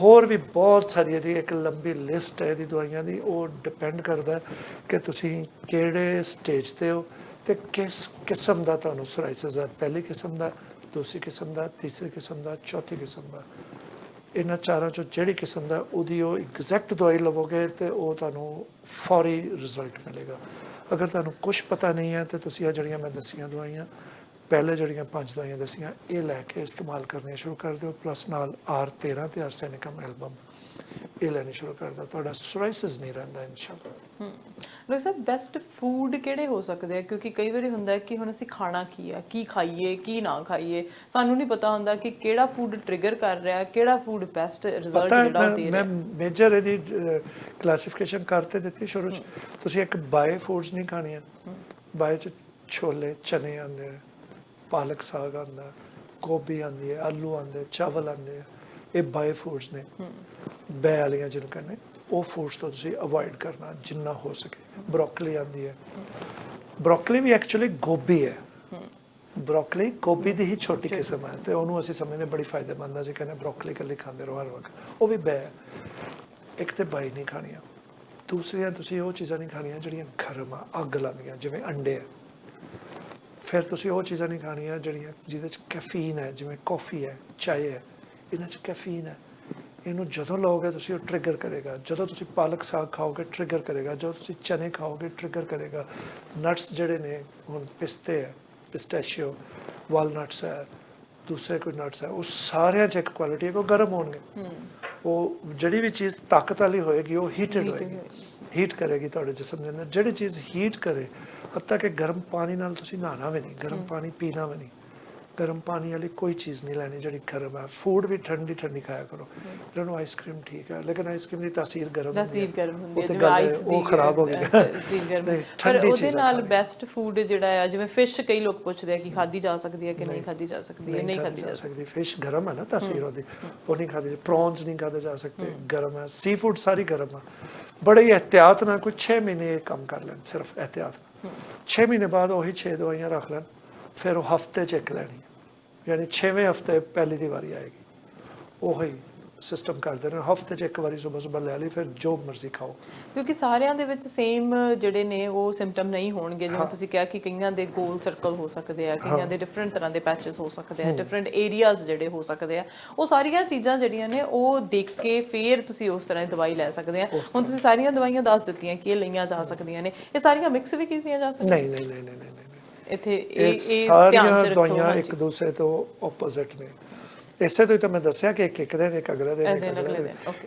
ਹੋਰ ਵੀ ਬਹੁਤ ਸਾਰੀ ਇਹਦੀ ਇੱਕ ਲੰਬੀ ਲਿਸਟ ਹੈ ਇਹਦੀ ਦਵਾਈਆਂ ਦੀ। ਉਹ ਡਿਪੈਂਡ ਕਰਦਾ ਕਿ ਤੁਸੀਂ ਕਿਹੜੇ ਸਟੇਜ ਤੇ ਹੋ ਤੇ ਕਿਸ ਕਿਸਮ ਦਾ ਤੁਹਾਨੂੰ ਸੋਰਾਇਸਿਸ ਹੈ। ਪਹਿਲੀ ਕਿਸਮ ਦਾ ਦੂਸਰੀ ਕਿਸਮ ਦਾ ਤੀਸਰੀ ਕਿਸਮ ਦਾ ਚੌਥੀ ਕਿਸਮ ਦਾ। ਇਹਨਾਂ ਚਾਰਾਂ ਚੋਂ ਜਿਹੜੀ ਕਿਸਮ ਦਾ ਉਹਦੀ ਉਹ ਐਗਜ਼ੈਕਟ ਦਵਾਈ ਲਵੋਗੇ ਤੇ ਉਹ ਤੁਹਾਨੂੰ ਫੌਰੀ ਰਿਜ਼ਲਟ ਮਿਲੇਗਾ। ਅਗਰ ਤੁਹਾਨੂੰ ਕੁਝ ਪਤਾ ਨਹੀਂ ਹੈ ਤੇ ਤੁਸੀਂ ਆ ਜਿਹੜੀਆਂ ਮੈਂ ਦਸੀਆਂ ਦਵਾਈਆਂ, ਪਹਿਲੇ ਜਿਹੜੀਆਂ ਪੰਜ ਦਵਾਈਆਂ ਦਸੀਆਂ, ਇਹ ਲੈ ਕੇ ਇਸਤੇਮਾਲ ਕਰਨੀਆਂ ਸ਼ੁਰੂ ਕਰ ਦਿਓ ਪਲੱਸ ਨਾਲ ਆਰ R13 ਤੇ ਆਰਸੈਨਿਕਮ ਐਲਬਮ। ਇਹ ਲੈਣੀ ਸ਼ੁਰੂ ਕਰ ਤੁਹਾਡਾ ਸੋਰਾਇਸਿਸ ਨਹੀਂ ਰਹਿੰਦਾ ਇਨਸ਼ਾਅੱਲਾ ਹਮ ਡਾਕਟਰ ਸਾਹਿਬ ਬੈਸਟ ਫੂਡ ਕਿਹੜੇ ਹੋ ਸਕਦੇ ਆ? ਕਿਉਂਕਿ ਕਈ ਵਾਰੀ ਹੁੰਦਾ ਹੈ ਕਿ ਹੁਣ ਅਸੀਂ ਖਾਣਾ ਕੀ ਆ ਕੀ ਖਾਈਏ ਕੀ ਨਾ ਖਾਈਏ। ਸਾਨੂੰ ਨਹੀਂ ਪਤਾ ਹੁੰਦਾ ਕਿ ਕਿਹੜਾ ਫੂਡ ਟ੍ਰਿਗਰ ਕਰ ਰਿਹਾ ਕਿਹੜਾ ਫੂਡ ਬੈਸਟ ਰਿਜ਼ਲਟ ਜਿਹੜਾ ਉਹ ਮੈਂ ਦੇ ਮੈਂ ਰਿਹਾ। ਮੇਜਰ ਇਹਦੀ ਕਲਾਸੀਫਿਕੇਸ਼ਨ ਕਰਤੇ ਦਿੱਤੀ ਸ਼ੁਰੂ ਚ। ਤੁਸੀਂ ਇੱਕ ਬਾਏ ਫੂਡਸ ਨਹੀਂ ਖਾਣੀਆਂ। ਬਾਏ ਚ ਛੋਲੇ ਚਨੇ ਆਉਂਦੇ ਆ ਪਾਲਕ ਸਾਗ ਆਉਂਦਾ ਗੋਭੀ ਆਉਂਦੀ ਹੈ ਆਲੂ ਆਉਂਦੇ ਚਾਵਲ ਆਉਂਦੇ ਆ। ਇਹ ਬਾਏ ਫੂਡਸ ਨੇ। ਬੈ ਵਾਲੀਆਂ ਜਿਹਨੂੰ ਕਹਿੰਦੇ ਉਹ ਫੂਡਸ ਤੋਂ ਤੁਸੀਂ ਅਵੋਇਡ ਕਰਨਾ ਜਿੰਨਾ ਹੋ ਸਕੇ। ਬਰੋਕਲੀ ਆਉਂਦੀ ਹੈ। ਬਰੋਕਲੀ ਵੀ ਐਕਚੁਅਲੀ ਗੋਭੀ ਹੈ। ਬਰੋਕਲੀ ਗੋਭੀ ਦੀ ਹੀ ਛੋਟੀ ਕਿਸਮ ਹੈ ਤੇ ਉਹਨੂੰ ਅਸੀਂ ਸਮਝਦੇ ਬੜੀ ਫਾਇਦੇਮੰਦ ਹੈ ਅਸੀਂ ਕਹਿੰਦੇ ਬਰੋਕਲੀ ਇਕੱਲੀ ਖਾਂਦੇ ਰਹੋ ਹਰ ਵਕਤ। ਉਹ ਵੀ ਬੈ। ਇੱਕ ਤੇ ਬਾਈ ਨਹੀਂ ਖਾਣੀਆਂ। ਦੂਸਰੀਆਂ ਤੁਸੀਂ ਉਹ ਚੀਜ਼ਾਂ ਨਹੀਂ ਖਾਣੀਆਂ ਜਿਹੜੀਆਂ ਗਰਮ ਆ ਅੱਗ ਲਾਉਂਦੀਆਂ ਜਿਵੇਂ ਅੰਡੇ ਆ। ਫਿਰ ਤੁਸੀਂ ਉਹ ਚੀਜ਼ਾਂ ਨਹੀਂ ਖਾਣੀਆਂ ਜਿਹੜੀਆਂ ਜਿਹਦੇ ਚ ਕੈਫੀਨ ਹੈ ਜਿਵੇਂ ਕਾਫੀ ਹੈ ਚਾਹ ਹੈ। ਇਹਨਾਂ ਚ ਕੈਫੀਨ ਹੈ ਇਹਨੂੰ ਜਦੋਂ ਲਓਗੇ ਤੁਸੀਂ ਉਹ ਟ੍ਰਿਗਰ ਕਰੇਗਾ ਜਦੋਂ ਤੁਸੀਂ ਪਾਲਕ ਸਾਗ ਖਾਓਗੇ ਟ੍ਰਿਗਰ ਕਰੇਗਾ ਜਦੋਂ ਤੁਸੀਂ ਚਨੇ ਖਾਓਗੇ ਟ੍ਰਿਗਰ ਕਰੇਗਾ ਨਟਸ ਜਿਹੜੇ ਨੇ ਹੁਣ ਪਿਸਤੇ ਹੈ ਪਿਸਟੈਸ਼ੀਓ ਵਾਲਨਟਸ ਹੈ ਦੂਸਰੇ ਕੋਈ ਨਟਸ ਹੈ ਉਹ ਸਾਰਿਆਂ ਚ ਇੱਕ ਕੁਆਲਿਟੀ ਹੈ ਕਿ ਉਹ ਗਰਮ ਹੋਣਗੇ ਉਹ ਜਿਹੜੀ ਵੀ ਚੀਜ਼ ਤਾਕਤ ਵਾਲੀ ਹੋਏਗੀ ਉਹ ਹੀਟਡ ਹੋਏਗੀ। ਹੀਟ ਕਰੇਗੀ ਤੁਹਾਡੇ ਜਿਸਮ ਦੇ ਅੰਦਰ ਜਿਹੜੀ ਚੀਜ਼ ਹੀਟ ਕਰੇ ਹੱਤਾ ਕਿ ਗਰਮ ਪਾਣੀ ਨਾਲ ਤੁਸੀਂ ਨਹਾਣਾ ਵੀ ਨਹੀਂ ਗਰਮ ਪਾਣੀ ਪੀਣਾ ਵੀ ਨਹੀਂ ਗਰਮ ਪਾਣੀ ਵਾਲੀ ਕੋਈ ਚੀਜ਼ ਨਹੀਂ ਲੈਣੀ ਜਿਹੜੀ ਗਰਮ ਹੈ। ਫੂਡ ਵੀ ਠੰਡੀ ਠੰਡੀ ਖਾਇਆ ਕਰੋ। ਇਹਨਾਂ ਨੂੰ ਆਈਸਕ੍ਰੀਮ ਠੀਕ ਹੈ। ਲੇਕਿਨ ਆਈਸਕ੍ਰੀਮ ਦੀ ਤਾਸੀਰ ਗਰਮ ਹੁੰਦੀ ਤਸੀਰ। ਗਰਮ ਹੁੰਦੀ ਹੈ ਜਿਵੇਂ ਆਈਸ ਦੀ ਉਹ ਖਰਾਬ ਹੋ ਗਈ। ਗਰਮ। ਪਰ ਉਹਦੇ ਨਾਲ। ਬੈਸਟ ਫੂਡ ਜਿਹੜਾ ਹੈ ਜਿਵੇਂ ਫਿਸ਼ ਕਈ ਲੋਕ ਪੁੱਛਦੇ ਆ ਕਿ ਖਾਦੀ ਜਾ ਸਕਦੀ ਹੈ ਕਿ ਨਹੀਂ ਖਾਦੀ ਜਾ ਸਕਦੀ ਹੈ ਨਹੀਂ ਖਾਦੀ ਜਾ ਸਕਦੀ। ਫਿਸ਼ ਗਰਮ ਹੈ ਨਾ ਤਾਸੀਰ ਉਹਦੀ। ਉਹ ਨਹੀਂ ਖਾਦੀ ਪ੍ਰੌਨਸ ਨਹੀਂ ਖਾਦੇ ਜਾ ਸਕਦੇ। ਗਰਮ ਹੈ। ਸੀ ਫੂਡ ਸਾਰੀ ਗਰਮ ਹੈ ਬੜੇ ਇਹਤਿਆਤ ਨਾਲ ਕੋਈ 6 ਮਹੀਨੇ ਇਹ ਕੰਮ ਕਰ ਲੈਣ ਸਿਰਫ ਇਹਤਿਆਤ 6 ਮਹੀਨੇ ਬਾਅਦ ਉਹੀ 6 ਦਵਾਈਆਂ ਰੱਖ ਲੈਣ। ਫਿਰ ਉਹ ਹਫ਼ਤੇ ਚ ਇੱਕ ਲੈਣੀ। ਯਾਨੀ 6ਵੇਂ ਹਫ਼ਤੇ ਪਹਿਲੀ ਦੀ ਵਾਰੀ ਆਏਗੀ। ਉਹੀ ਸਿਸਟਮ ਕਰਦੇ ਨੇ। ਹਫ਼ਤੇ ਚ ਇੱਕ ਵਾਰੀ ਸਵੇਰ ਸਵੇਰ ਲੈ ਲਈ ਫਿਰ ਜੋ ਮਰਜ਼ੀ ਖਾਓ। ਕਿਉਂਕਿ ਸਾਰਿਆਂ ਦੇ ਵਿੱਚ ਸੇਮ ਜਿਹੜੇ ਨੇ ਉਹ ਸਿੰਪਟਮ ਨਹੀਂ ਹੋਣਗੇ। ਜਿਵੇਂ ਤੁਸੀਂ ਕਿਹਾ ਕਿ ਕਈਆਂ ਦੇ ਗੋਲ ਸਰਕਲ ਹੋ ਸਕਦੇ ਆ ਕਈਆਂ ਦੇ ਡਿਫਰੈਂਟ ਤਰ੍ਹਾਂ ਦੇ ਪੈਚਸ ਹੋ ਸਕਦੇ ਆ ਡਿਫਰੈਂਟ ਏਰੀਆਜ਼ ਜਿਹੜੇ ਹੋ ਸਕਦੇ ਆ। ਉਹ ਸਾਰੀਆਂ ਚੀਜ਼ਾਂ ਜਿਹੜੀਆਂ ਨੇ ਉਹ ਦੇਖ ਕੇ ਫੇਰ ਤੁਸੀਂ ਉਸ ਤਰ੍ਹਾਂ ਦੀ ਦਵਾਈ ਲੈ ਸਕਦੇ ਆ। ਹੁਣ ਤੁਸੀਂ ਸਾਰੀਆਂ ਦਵਾਈਆਂ ਦੱਸ ਦਿੱਤੀਆਂ ਕਿ ਇਹ ਲਈਆਂ ਜਾ ਸਕਦੀਆਂ ਨੇ। ਇਹ ਸਾਰੀਆਂ ਮਿਕਸ ਵੀ ਕੀਤੀਆਂ ਜਾ ਸਕਦੀਆਂ? ਨਹੀਂ ਨਹੀਂ ਨਹੀਂ ਨਹੀਂ ਨਹੀਂ ਨਹੀਂ। ਇੱਥੇ ਇਹ ਇਹ ਧਿਆਨ ਚ ਰੱਖੋ ਦਵਾਈਆਂ। ਇੱਕ ਦੂਸਰੇ ਤੋਂ ਆਪੋਜ਼ਿਟ ਨੇ। ਇਸੇ ਤੋਂ ਹੀ ਤਾਂ ਮੈਂ ਦੱਸਿਆ ਕਿ ਇੱਕ ਇੱਕ ਦਿਨ ਇੱਕ ਅਗਲੇ ਦਿਨ ਇਹ ਇੱਕ ਅਗਲੇ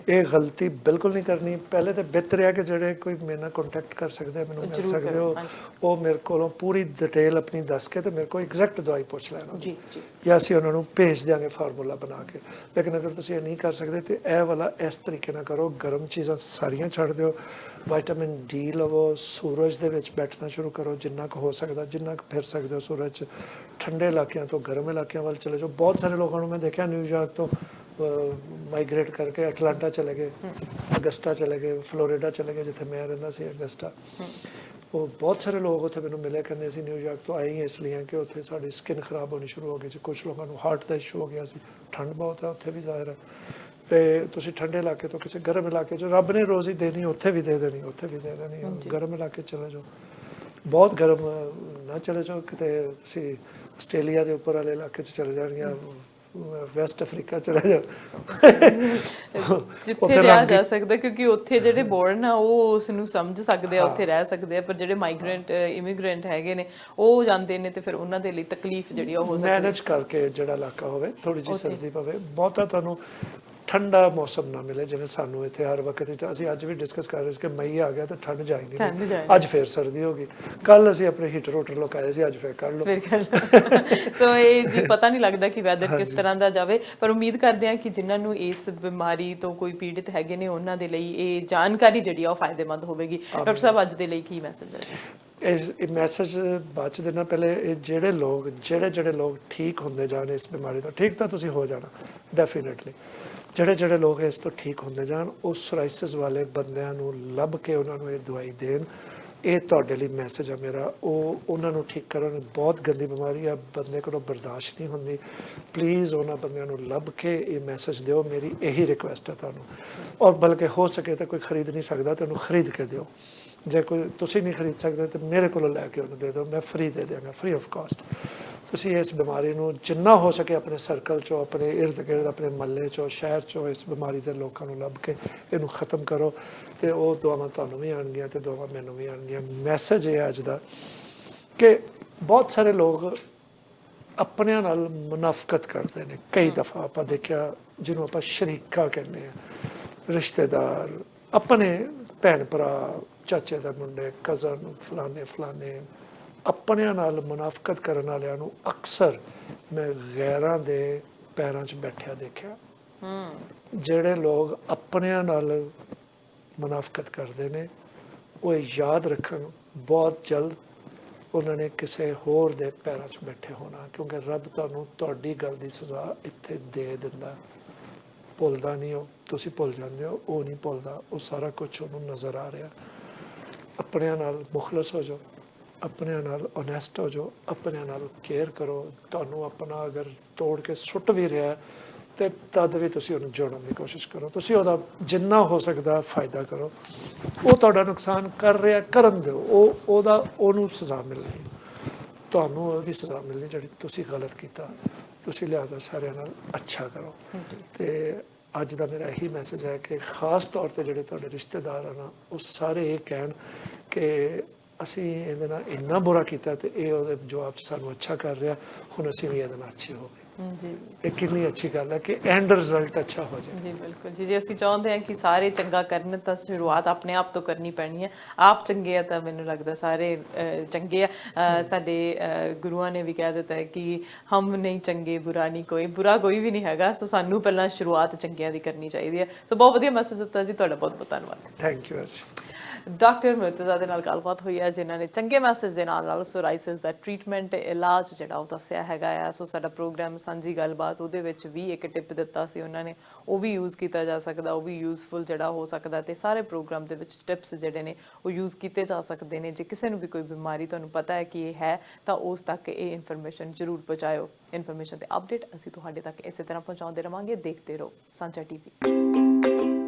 ਦਿਨ। ਗਲਤੀ ਬਿਲਕੁਲ ਨਹੀਂ ਕਰਨੀ। ਪਹਿਲੇ ਤਾਂ ਬਿਹਤਰ ਹੈ ਕਿ ਜਿਹੜੇ ਕੋਈ ਮੇਰੇ ਨਾਲ ਕੰਟੈਕਟ ਕਰ ਸਕਦੇ ਮੈਨੂੰ ਮਿਲ ਸਕਦੇ ਹੋ। ਉਹ ਮੇਰੇ ਕੋਲੋਂ ਪੂਰੀ ਡਿਟੇਲ ਆਪਣੀ ਦੱਸ ਕੇ ਤੇ ਮੇਰੇ ਕੋਲ ਐਗਜ਼ੈਕਟ ਦਵਾਈ ਪੁੱਛ ਲੈਣਾ ਜੀ ਜੀ। ਜਾਂ ਅਸੀਂ ਉਹਨਾਂ ਨੂੰ ਭੇਜ ਦਿਆਂਗੇ ਫਾਰਮੂਲਾ ਬਣਾ ਕੇ। ਲੇਕਿਨ ਅਗਰ ਤੁਸੀਂ ਇਹ ਨਹੀਂ ਕਰ ਸਕਦੇ ਤੇ ਇਹ ਵਾਲਾ ਇਸ ਤਰੀਕੇ ਨਾਲ ਕਰੋ ਗਰਮ ਚੀਜ਼ਾਂ ਸਾਰੀਆਂ ਛੱਡ ਦਿਓ। ਵਿਟਾਮਿਨ ਡੀ ਲਵੋ, ਸੂਰਜ ਦੇ ਵਿੱਚ ਬੈਠਣਾ ਸ਼ੁਰੂ ਕਰੋ, ਜਿੰਨਾ ਕੁ ਹੋ ਸਕਦਾ, ਜਿੰਨਾ ਕੁ ਫਿਰ ਸਕਦੇ ਹੋ ਸੂਰਜ 'ਚ। ਠੰਡੇ ਇਲਾਕਿਆਂ ਤੋਂ, ਗਰਮ ਇਲਾਕਿਆਂ ਵੱਲ ਚਲੇ ਜਾਓ। ਬਹੁਤ ਸਾਰੇ ਲੋਕਾਂ ਨੂੰ ਮੈਂ ਦੇਖਿਆ ਨਿਊਯਾਰਕ ਤੋਂ ਮਾਈਗ੍ਰੇਟ ਕਰਕੇ ਅਟਲਾਂਟਾ ਚਲੇ ਗਏ ਅਗਸਟਾ ਚਲੇ ਗਏ, ਫਲੋਰੀਡਾ ਚਲੇ ਗਏ, ਜਿੱਥੇ ਮੈਂ ਰਹਿੰਦਾ ਸੀ ਅਗਸਟਾ ਉਹ ਬਹੁਤ ਸਾਰੇ ਲੋਕ ਉੱਥੇ ਮੈਨੂੰ ਮਿਲੇ, ਕਹਿੰਦੇ ਅਸੀਂ ਨਿਊਯਾਰਕ ਤੋਂ ਆਏ ਹੀ ਇਸ ਲਈ ਕਿ ਉੱਥੇ ਸਾਡੀ ਸਕਿਨ ਖਰਾਬ ਹੋਣੀ ਸ਼ੁਰੂ ਹੋ ਗਈ ਸੀ। ਕੁਝ ਲੋਕਾਂ ਨੂੰ ਹਾਰਟ ਦਾ ਇਸ਼ੂ ਹੋ ਗਿਆ ਸੀ। ਠੰਡ ਬਹੁਤ ਹੈ, ਉੱਥੇ ਵੀ ਜ਼ਾਹਿਰ ਹੈ। ਤੇ ਤੁਸੀਂ ਠੰਡੇ ਇਲਾਕੇ ਤੋਂ ਕਿਸੇ ਗਰਮ ਇਲਾਕੇ 'ਚ ਰੱਬ ਨੇ ਰੋਜ਼ੀ ਦੇਣੀ ਉੱਥੇ ਵੀ ਦੇ ਦੇਣੀ ਉੱਥੇ ਵੀ ਦੇ ਦੇਣੀ ਗਰਮ ਇਲਾਕੇ 'ਚ ਚਲੇ ਜਾਓ। ਬਹੁਤ ਗਰਮ ਨਾ ਚਲੇ ਜਾਓ ਕਿਤੇ ਤੁਸੀਂ ਆਸਟ੍ਰੇਲੀਆ ਦੇ ਉੱਪਰ ਵਾਲੇ ਇਲਾਕੇ 'ਚ ਚਲੇ ਜਾਣਗੇ ਵੈਸਟ ਅਫਰੀਕਾ ਚਲੇ ਜਾਓ। ਜਿੱਥੇ ਰਿਹਾ ਜਾ ਸਕਦਾ ਕਿਉਂਕਿ ਉੱਥੇ ਜਿਹੜੇ ਬੋਰਨ ਆ ਉਹ ਉਸ ਨੂੰ ਸਮਝ ਸਕਦੇ ਆ ਉੱਥੇ ਰਹਿ ਸਕਦੇ ਆ ਪਰ ਜਿਹੜੇ ਮਾਈਗ੍ਰੈਂਟ ਇਮੀਗ੍ਰੈਂਟ ਹੈਗੇ ਨੇ ਉਹ ਜਾਂਦੇ ਨੇ ਤੇ ਫਿਰ ਉਹਨਾਂ ਦੇ ਲਈ ਤਕਲੀਫ ਜਿਹੜੀ ਉਹ ਹੋ ਸਕਦੀ ਹੈ। ਮੈਨੇਜ ਕਰਕੇ ਜਿਹੜਾ ਇਲਾਕਾ ਹੋਵੇ ਥੋੜੀ ਜਿਹੀ ਸਰਦੀ ਪਵੇ। ਬਹੁਤਾ ਤੁਹਾਨੂੰ ਠੰਡਾ ਮੌਸਮ ਨਾ ਮਿਲੇ ਜਿਵੇਂ ਸਾਨੂੰ ਇੱਥੇ ਹਰ ਵਕਤ ਅਸੀਂ ਅੱਜ ਵੀ ਡਿਸਕਸ ਕਰ ਰਹੇ ਸੀ ਕਿ ਮਈ ਆ ਗਿਆ ਤਾਂ ਠੰਡ ਜਾਈ ਠੰਡ ਨਹੀਂ ਜਾਏ ਅੱਜ ਫੇਰ ਸਰਦੀ ਹੋ ਗਈ। ਕੱਲ ਅਸੀਂ ਆਪਣੇ ਹੀਟਰ ਹੋਟਰ ਲੁਕਾਏ ਸੀ ਅੱਜ ਫੇਰ ਕਰ ਲਓ। ਫਿਰ ਕਰ ਸੋ ਇਹ ਜੀ ਪਤਾ ਨਹੀਂ ਲੱਗਦਾ ਕਿ ਵੈਦਰ ਕਿਸ ਤਰ੍ਹਾਂ ਦਾ ਜਾਵੇ ਪਰ ਉਮੀਦ ਕਰਦੇ ਹਾਂ ਕਿ ਜਿਨ੍ਹਾਂ ਨੂੰ ਇਸ ਬਿਮਾਰੀ ਤੋਂ ਕੋਈ ਪੀੜਿਤ ਹੈਗੇ ਨੇ ਉਹਨਾਂ ਦੇ ਲਈ ਇਹ ਜਾਣਕਾਰੀ ਜਿਹੜੀ ਆ ਉਹ ਫਾਇਦੇਮੰਦ ਹੋਵੇਗੀ। ਡਾਕਟਰ ਸਾਹਿਬ ਅੱਜ ਦੇ ਲਈ ਕੀ ਮੈਸੇਜ ਹੈ? ਇਸ ਇਹ ਮੈਸੇਜ ਬਾਅਦ ਚ ਦੇਣਾ। ਪਹਿਲੇ ਇਹ ਜਿਹੜੇ ਲੋਕ ਜਿਹੜੇ ਜਿਹੜੇ ਲੋਕ ਠੀਕ ਹੁੰਦੇ ਜਾਣ ਇਸ ਬਿਮਾਰੀ ਤੋਂ ਠੀਕ ਤਾਂ ਤੁਸੀਂ ਹੋ ਜਾਣਾ ਡੈਫੀਨਿਟਲੀ ਜਿਹੜੇ ਜਿਹੜੇ ਲੋਕ ਇਸ ਤੋਂ ਠੀਕ ਹੁੰਦੇ ਜਾਣ ਉਹ ਸੋਰਾਇਸਿਸ ਵਾਲੇ ਬੰਦਿਆਂ ਨੂੰ ਲੱਭ ਕੇ ਉਹਨਾਂ ਨੂੰ ਇਹ ਦਵਾਈ ਦੇਣ। ਇਹ ਤੁਹਾਡੇ ਲਈ ਮੈਸੇਜ ਆ ਮੇਰਾ। ਉਹ, ਉਹਨਾਂ ਨੂੰ ਠੀਕ ਕਰਨ ਬਹੁਤ ਗੰਦੀ ਬਿਮਾਰੀ ਆ, ਬੰਦੇ ਕੋਲੋਂ ਬਰਦਾਸ਼ਤ ਨਹੀਂ ਹੁੰਦੀ। ਪਲੀਜ਼ ਉਹਨਾਂ ਬੰਦਿਆਂ ਨੂੰ ਲੱਭ ਕੇ ਇਹ ਮੈਸੇਜ ਦਿਓ। ਮੇਰੀ ਇਹੀ ਰਿਕੁਐਸਟ ਹੈ ਤੁਹਾਨੂੰ। ਔਰ ਬਲਕਿ ਹੋ ਸਕੇ ਤਾਂ ਕੋਈ ਖਰੀਦ ਨਹੀਂ ਸਕਦਾ, ਤਾਂ ਉਹਨੂੰ ਖਰੀਦ ਕੇ ਦਿਓ। ਜੇ ਕੋਈ ਤੁਸੀਂ ਨਹੀਂ ਖਰੀਦ ਸਕਦੇ, ਤਾਂ ਮੇਰੇ ਕੋਲੋਂ ਲੈ ਕੇ ਉਹਨੂੰ ਦੇ ਦਿਓ। ਮੈਂ ਫ੍ਰੀ ਦੇ ਦਿਆਂਗਾ ਫ੍ਰੀ ਆਫ ਕਾਸਟ ਤੁਸੀਂ ਇਸ ਬਿਮਾਰੀ ਨੂੰ ਜਿੰਨਾ ਹੋ ਸਕੇ ਆਪਣੇ ਸਰਕਲ ਚੋਂ ਆਪਣੇ ਇਰਦ ਗਿਰਦ ਆਪਣੇ ਮਹੱਲੇ ਚੋਂ ਸ਼ਹਿਰ ਚੋਂ ਇਸ ਬਿਮਾਰੀ ਦੇ ਲੋਕਾਂ ਨੂੰ ਲੱਭ ਕੇ ਇਹਨੂੰ ਖਤਮ ਕਰੋ ਤੇ ਉਹ ਦੁਆਵਾਂ ਤੁਹਾਨੂੰ ਵੀ ਆਣਗੀਆਂ ਤੇ ਦੁਆਵਾਂ ਮੈਨੂੰ ਵੀ ਆਣਗੀਆਂ ਮੈਸੇਜ ਇਹ ਅੱਜ ਦਾ ਕਿ ਬਹੁਤ ਸਾਰੇ ਲੋਕ ਆਪਣਿਆਂ ਨਾਲ ਮੁਨਾਫਕਤ ਕਰਦੇ ਨੇ। ਕਈ ਦਫਾ ਆਪਾਂ ਦੇਖਿਆ ਜਿਹਨੂੰ ਆਪਾਂ ਸ਼ਰੀਕਾ ਕਹਿੰਦੇ ਆ ਰਿਸ਼ਤੇਦਾਰ ਆਪਣੇ ਭੈਣ ਭਰਾ ਚਾਚੇ ਦਾ ਮੁੰਡੇ ਕਜ਼ਨ ਫਲਾਣੇ ਫਲਾਣੇ ਆਪਣਿਆਂ ਨਾਲ ਮੁਨਾਫਕਤ ਕਰਨ ਵਾਲਿਆਂ ਨੂੰ ਅਕਸਰ ਮੈਂ ਗੈਰਾਂ ਦੇ ਪੈਰਾਂ 'ਚ ਬੈਠਿਆ ਦੇਖਿਆ। ਹੂੰ। ਜਿਹੜੇ ਲੋਕ ਆਪਣਿਆਂ ਨਾਲ ਮੁਨਾਫਕਤ ਕਰਦੇ ਨੇ ਉਹ ਯਾਦ ਰੱਖਣ ਬਹੁਤ ਜਲਦ ਉਹਨਾਂ ਨੇ ਕਿਸੇ ਹੋਰ ਦੇ ਪੈਰਾਂ 'ਚ ਬੈਠੇ ਹੋਣਾ ਕਿਉਂਕਿ ਰੱਬ ਤੁਹਾਨੂੰ ਤੁਹਾਡੀ ਗੱਲ ਦੀ ਸਜ਼ਾ ਇੱਥੇ ਦੇ ਦਿੰਦਾ। ਭੁੱਲਦਾ ਨਹੀਂ ਉਹ ਤੁਸੀਂ ਭੁੱਲ ਜਾਂਦੇ ਹੋ ਉਹ ਨਹੀਂ ਭੁੱਲਦਾ ਉਹ ਸਾਰਾ ਕੁਝ ਉਹਨੂੰ ਨਜ਼ਰ ਆ ਰਿਹਾ। ਆਪਣਿਆਂ ਨਾਲ ਮੁਖਲਸ ਹੋ ਜਾਓ। ਆਪਣਿਆਂ ਨਾਲ ਓਨੈਸਟ ਹੋ ਜਾਓ ਆਪਣਿਆਂ ਨਾਲ ਕੇਅਰ ਕਰੋ ਤੁਹਾਨੂੰ ਆਪਣਾ ਅਗਰ ਤੋੜ ਕੇ ਸੁੱਟ ਵੀ ਰਿਹਾ ਤੇ ਤਦ ਵੀ ਤੁਸੀਂ ਉਹਨੂੰ ਜੋੜਨ ਦੀ ਕੋਸ਼ਿਸ਼ ਕਰੋ ਤੁਸੀਂ ਉਹਦਾ ਜਿੰਨਾ ਹੋ ਸਕਦਾ ਫਾਇਦਾ ਕਰੋ ਉਹ ਤੁਹਾਡਾ ਨੁਕਸਾਨ ਕਰ ਰਿਹਾ ਕਰਨ ਦਿਓ ਉਹ ਉਹਦਾ ਉਹਨੂੰ ਸਜ਼ਾ ਮਿਲਣੀ ਤੁਹਾਨੂੰ ਉਹਦੀ ਸਜ਼ਾ ਮਿਲਣੀ ਜਿਹੜੀ ਤੁਸੀਂ ਗਲਤ ਕੀਤਾ ਤੁਸੀਂ ਲਿਹਾਜ਼ਾ ਸਾਰਿਆਂ ਨਾਲ ਅੱਛਾ ਕਰੋ ਤੇ ਅੱਜ ਦਾ ਮੇਰਾ ਇਹੀ ਮੈਸੇਜ ਹੈ ਕਿ ਖਾਸ ਤੌਰ ਤੇ ਜਿਹੜੇ ਤੁਹਾਡੇ ਰਿਸ਼ਤੇਦਾਰ ਹਨ ਉਹ ਸਾਰੇ ਇਹ ਕਹਿਣ ਕਿ ਅਸੀਂ ਇਹਦੇ ਨਾਲ ਇੰਨਾ ਬੁਰਾ ਕੀਤਾ ਤੇ ਇਹ ਉਹਦੇ ਜਵਾਬ 'ਚ ਸਾਨੂੰ ਅੱਛਾ ਕਰ ਰਿਹਾ ਹੁਣ ਅਸੀਂ ਵੀ ਇਹਦੇ ਨਾਲ ਅੱਛੇ ਹੋ ਗਏ ਜੀ ਇਹ ਕਿੰਨੀ ਅੱਛੀ ਗੱਲ ਹੈ ਕਿ ਐਂਡ ਰਿਜ਼ਲਟ ਅੱਛਾ ਹੋ ਜਾਏ ਜੀ ਬਿਲਕੁਲ ਜੀ ਜੇ ਅਸੀਂ ਚਾਹੁੰਦੇ ਹਾਂ ਕਿ ਸਾਰੇ ਚੰਗਾ ਕਰਨ ਤਾਂ ਸ਼ੁਰੂਆਤ ਆਪਣੇ ਆਪ ਤੋਂ ਕਰਨੀ ਪੈਣੀ ਹੈ ਆਪ ਚੰਗੇ ਆ ਤਾਂ ਮੈਨੂੰ ਲੱਗਦਾ ਸਾਰੇ ਚੰਗੇ ਆ ਸਾਡੇ ਗੁਰੂਆਂ ਨੇ ਵੀ ਕਹਿ ਦਿੱਤਾ ਹੈ ਕਿ ਹਮ ਨਹੀਂ ਚੰਗੇ ਬੁਰਾ ਨਹੀਂ ਕੋਈ ਬੁਰਾ ਕੋਈ ਵੀ ਨਹੀਂ ਹੈਗਾ ਸੋ ਸਾਨੂੰ ਪਹਿਲਾਂ ਸ਼ੁਰੂਆਤ ਚੰਗਿਆਂ ਦੀ ਕਰਨੀ ਚਾਹੀਦੀ ਹੈ ਸੋ ਬਹੁਤ ਵਧੀਆ ਮੈਸੇਜ ਦਿੱਤਾ ਜੀ ਤੁਹਾਡਾ ਬਹੁਤ ਬਹੁਤ ਧੰਨਵਾਦ ਥੈਂਕ ਯੂ ਡਾਕਟਰ ਮੁਰਤਜ਼ਾ ਦੇ ਨਾਲ ਗੱਲਬਾਤ ਹੋਈ ਹੈ, ਜਿਨ੍ਹਾਂ ਨੇ ਚੰਗੇ ਮੈਸੇਜ ਦੇ ਨਾਲ ਨਾਲ ਸੋਰਾਇਸਿਸ ਦਾ ਟ੍ਰੀਟਮੈਂਟ ਇਲਾਜ ਜਿਹੜਾ ਉਹ ਦੱਸਿਆ ਹੈਗਾ ਆ। ਸੋ ਸਾਡਾ ਪ੍ਰੋਗਰਾਮ ਸਾਂਝੀ ਗੱਲਬਾਤ ਉਹਦੇ ਵਿੱਚ ਵੀ ਇੱਕ ਟਿਪ ਦਿੱਤਾ ਸੀ ਉਹਨਾਂ ਨੇ। ਉਹ ਵੀ ਯੂਜ਼ ਕੀਤਾ ਜਾ ਸਕਦਾ, ਉਹ ਵੀ ਯੂਜ਼ਫੁਲ ਜਿਹੜਾ ਹੋ ਸਕਦਾ ਤੇ ਸਾਰੇ ਪ੍ਰੋਗਰਾਮ ਦੇ ਵਿੱਚ ਟਿਪਸ ਜਿਹੜੇ ਨੇ ਉਹ ਯੂਜ਼ ਕੀਤੇ ਜਾ ਸਕਦੇ ਨੇ। ਜੇ ਕਿਸੇ ਨੂੰ ਵੀ ਕੋਈ ਬਿਮਾਰੀ ਤੁਹਾਨੂੰ ਪਤਾ ਹੈ ਕਿ ਇਹ ਹੈ, ਤਾਂ ਉਸ ਤੱਕ ਇਹ ਇਨਫੋਰਮੇਸ਼ਨ ਜ਼ਰੂਰ ਪਹੁੰਚਾਇਓ। ਇਨਫੋਰਮੇਸ਼ਨ ਤੇ ਅਪਡੇਟ ਅਸੀਂ ਤੁਹਾਡੇ ਤੱਕ ਇਸੇ ਤਰ੍ਹਾਂ ਪਹੁੰਚਾਉਂਦੇ ਰਵਾਂਗੇ। ਦੇਖਦੇ ਰਹੋ, ਸਾਂਝਾ ਟੀਵੀ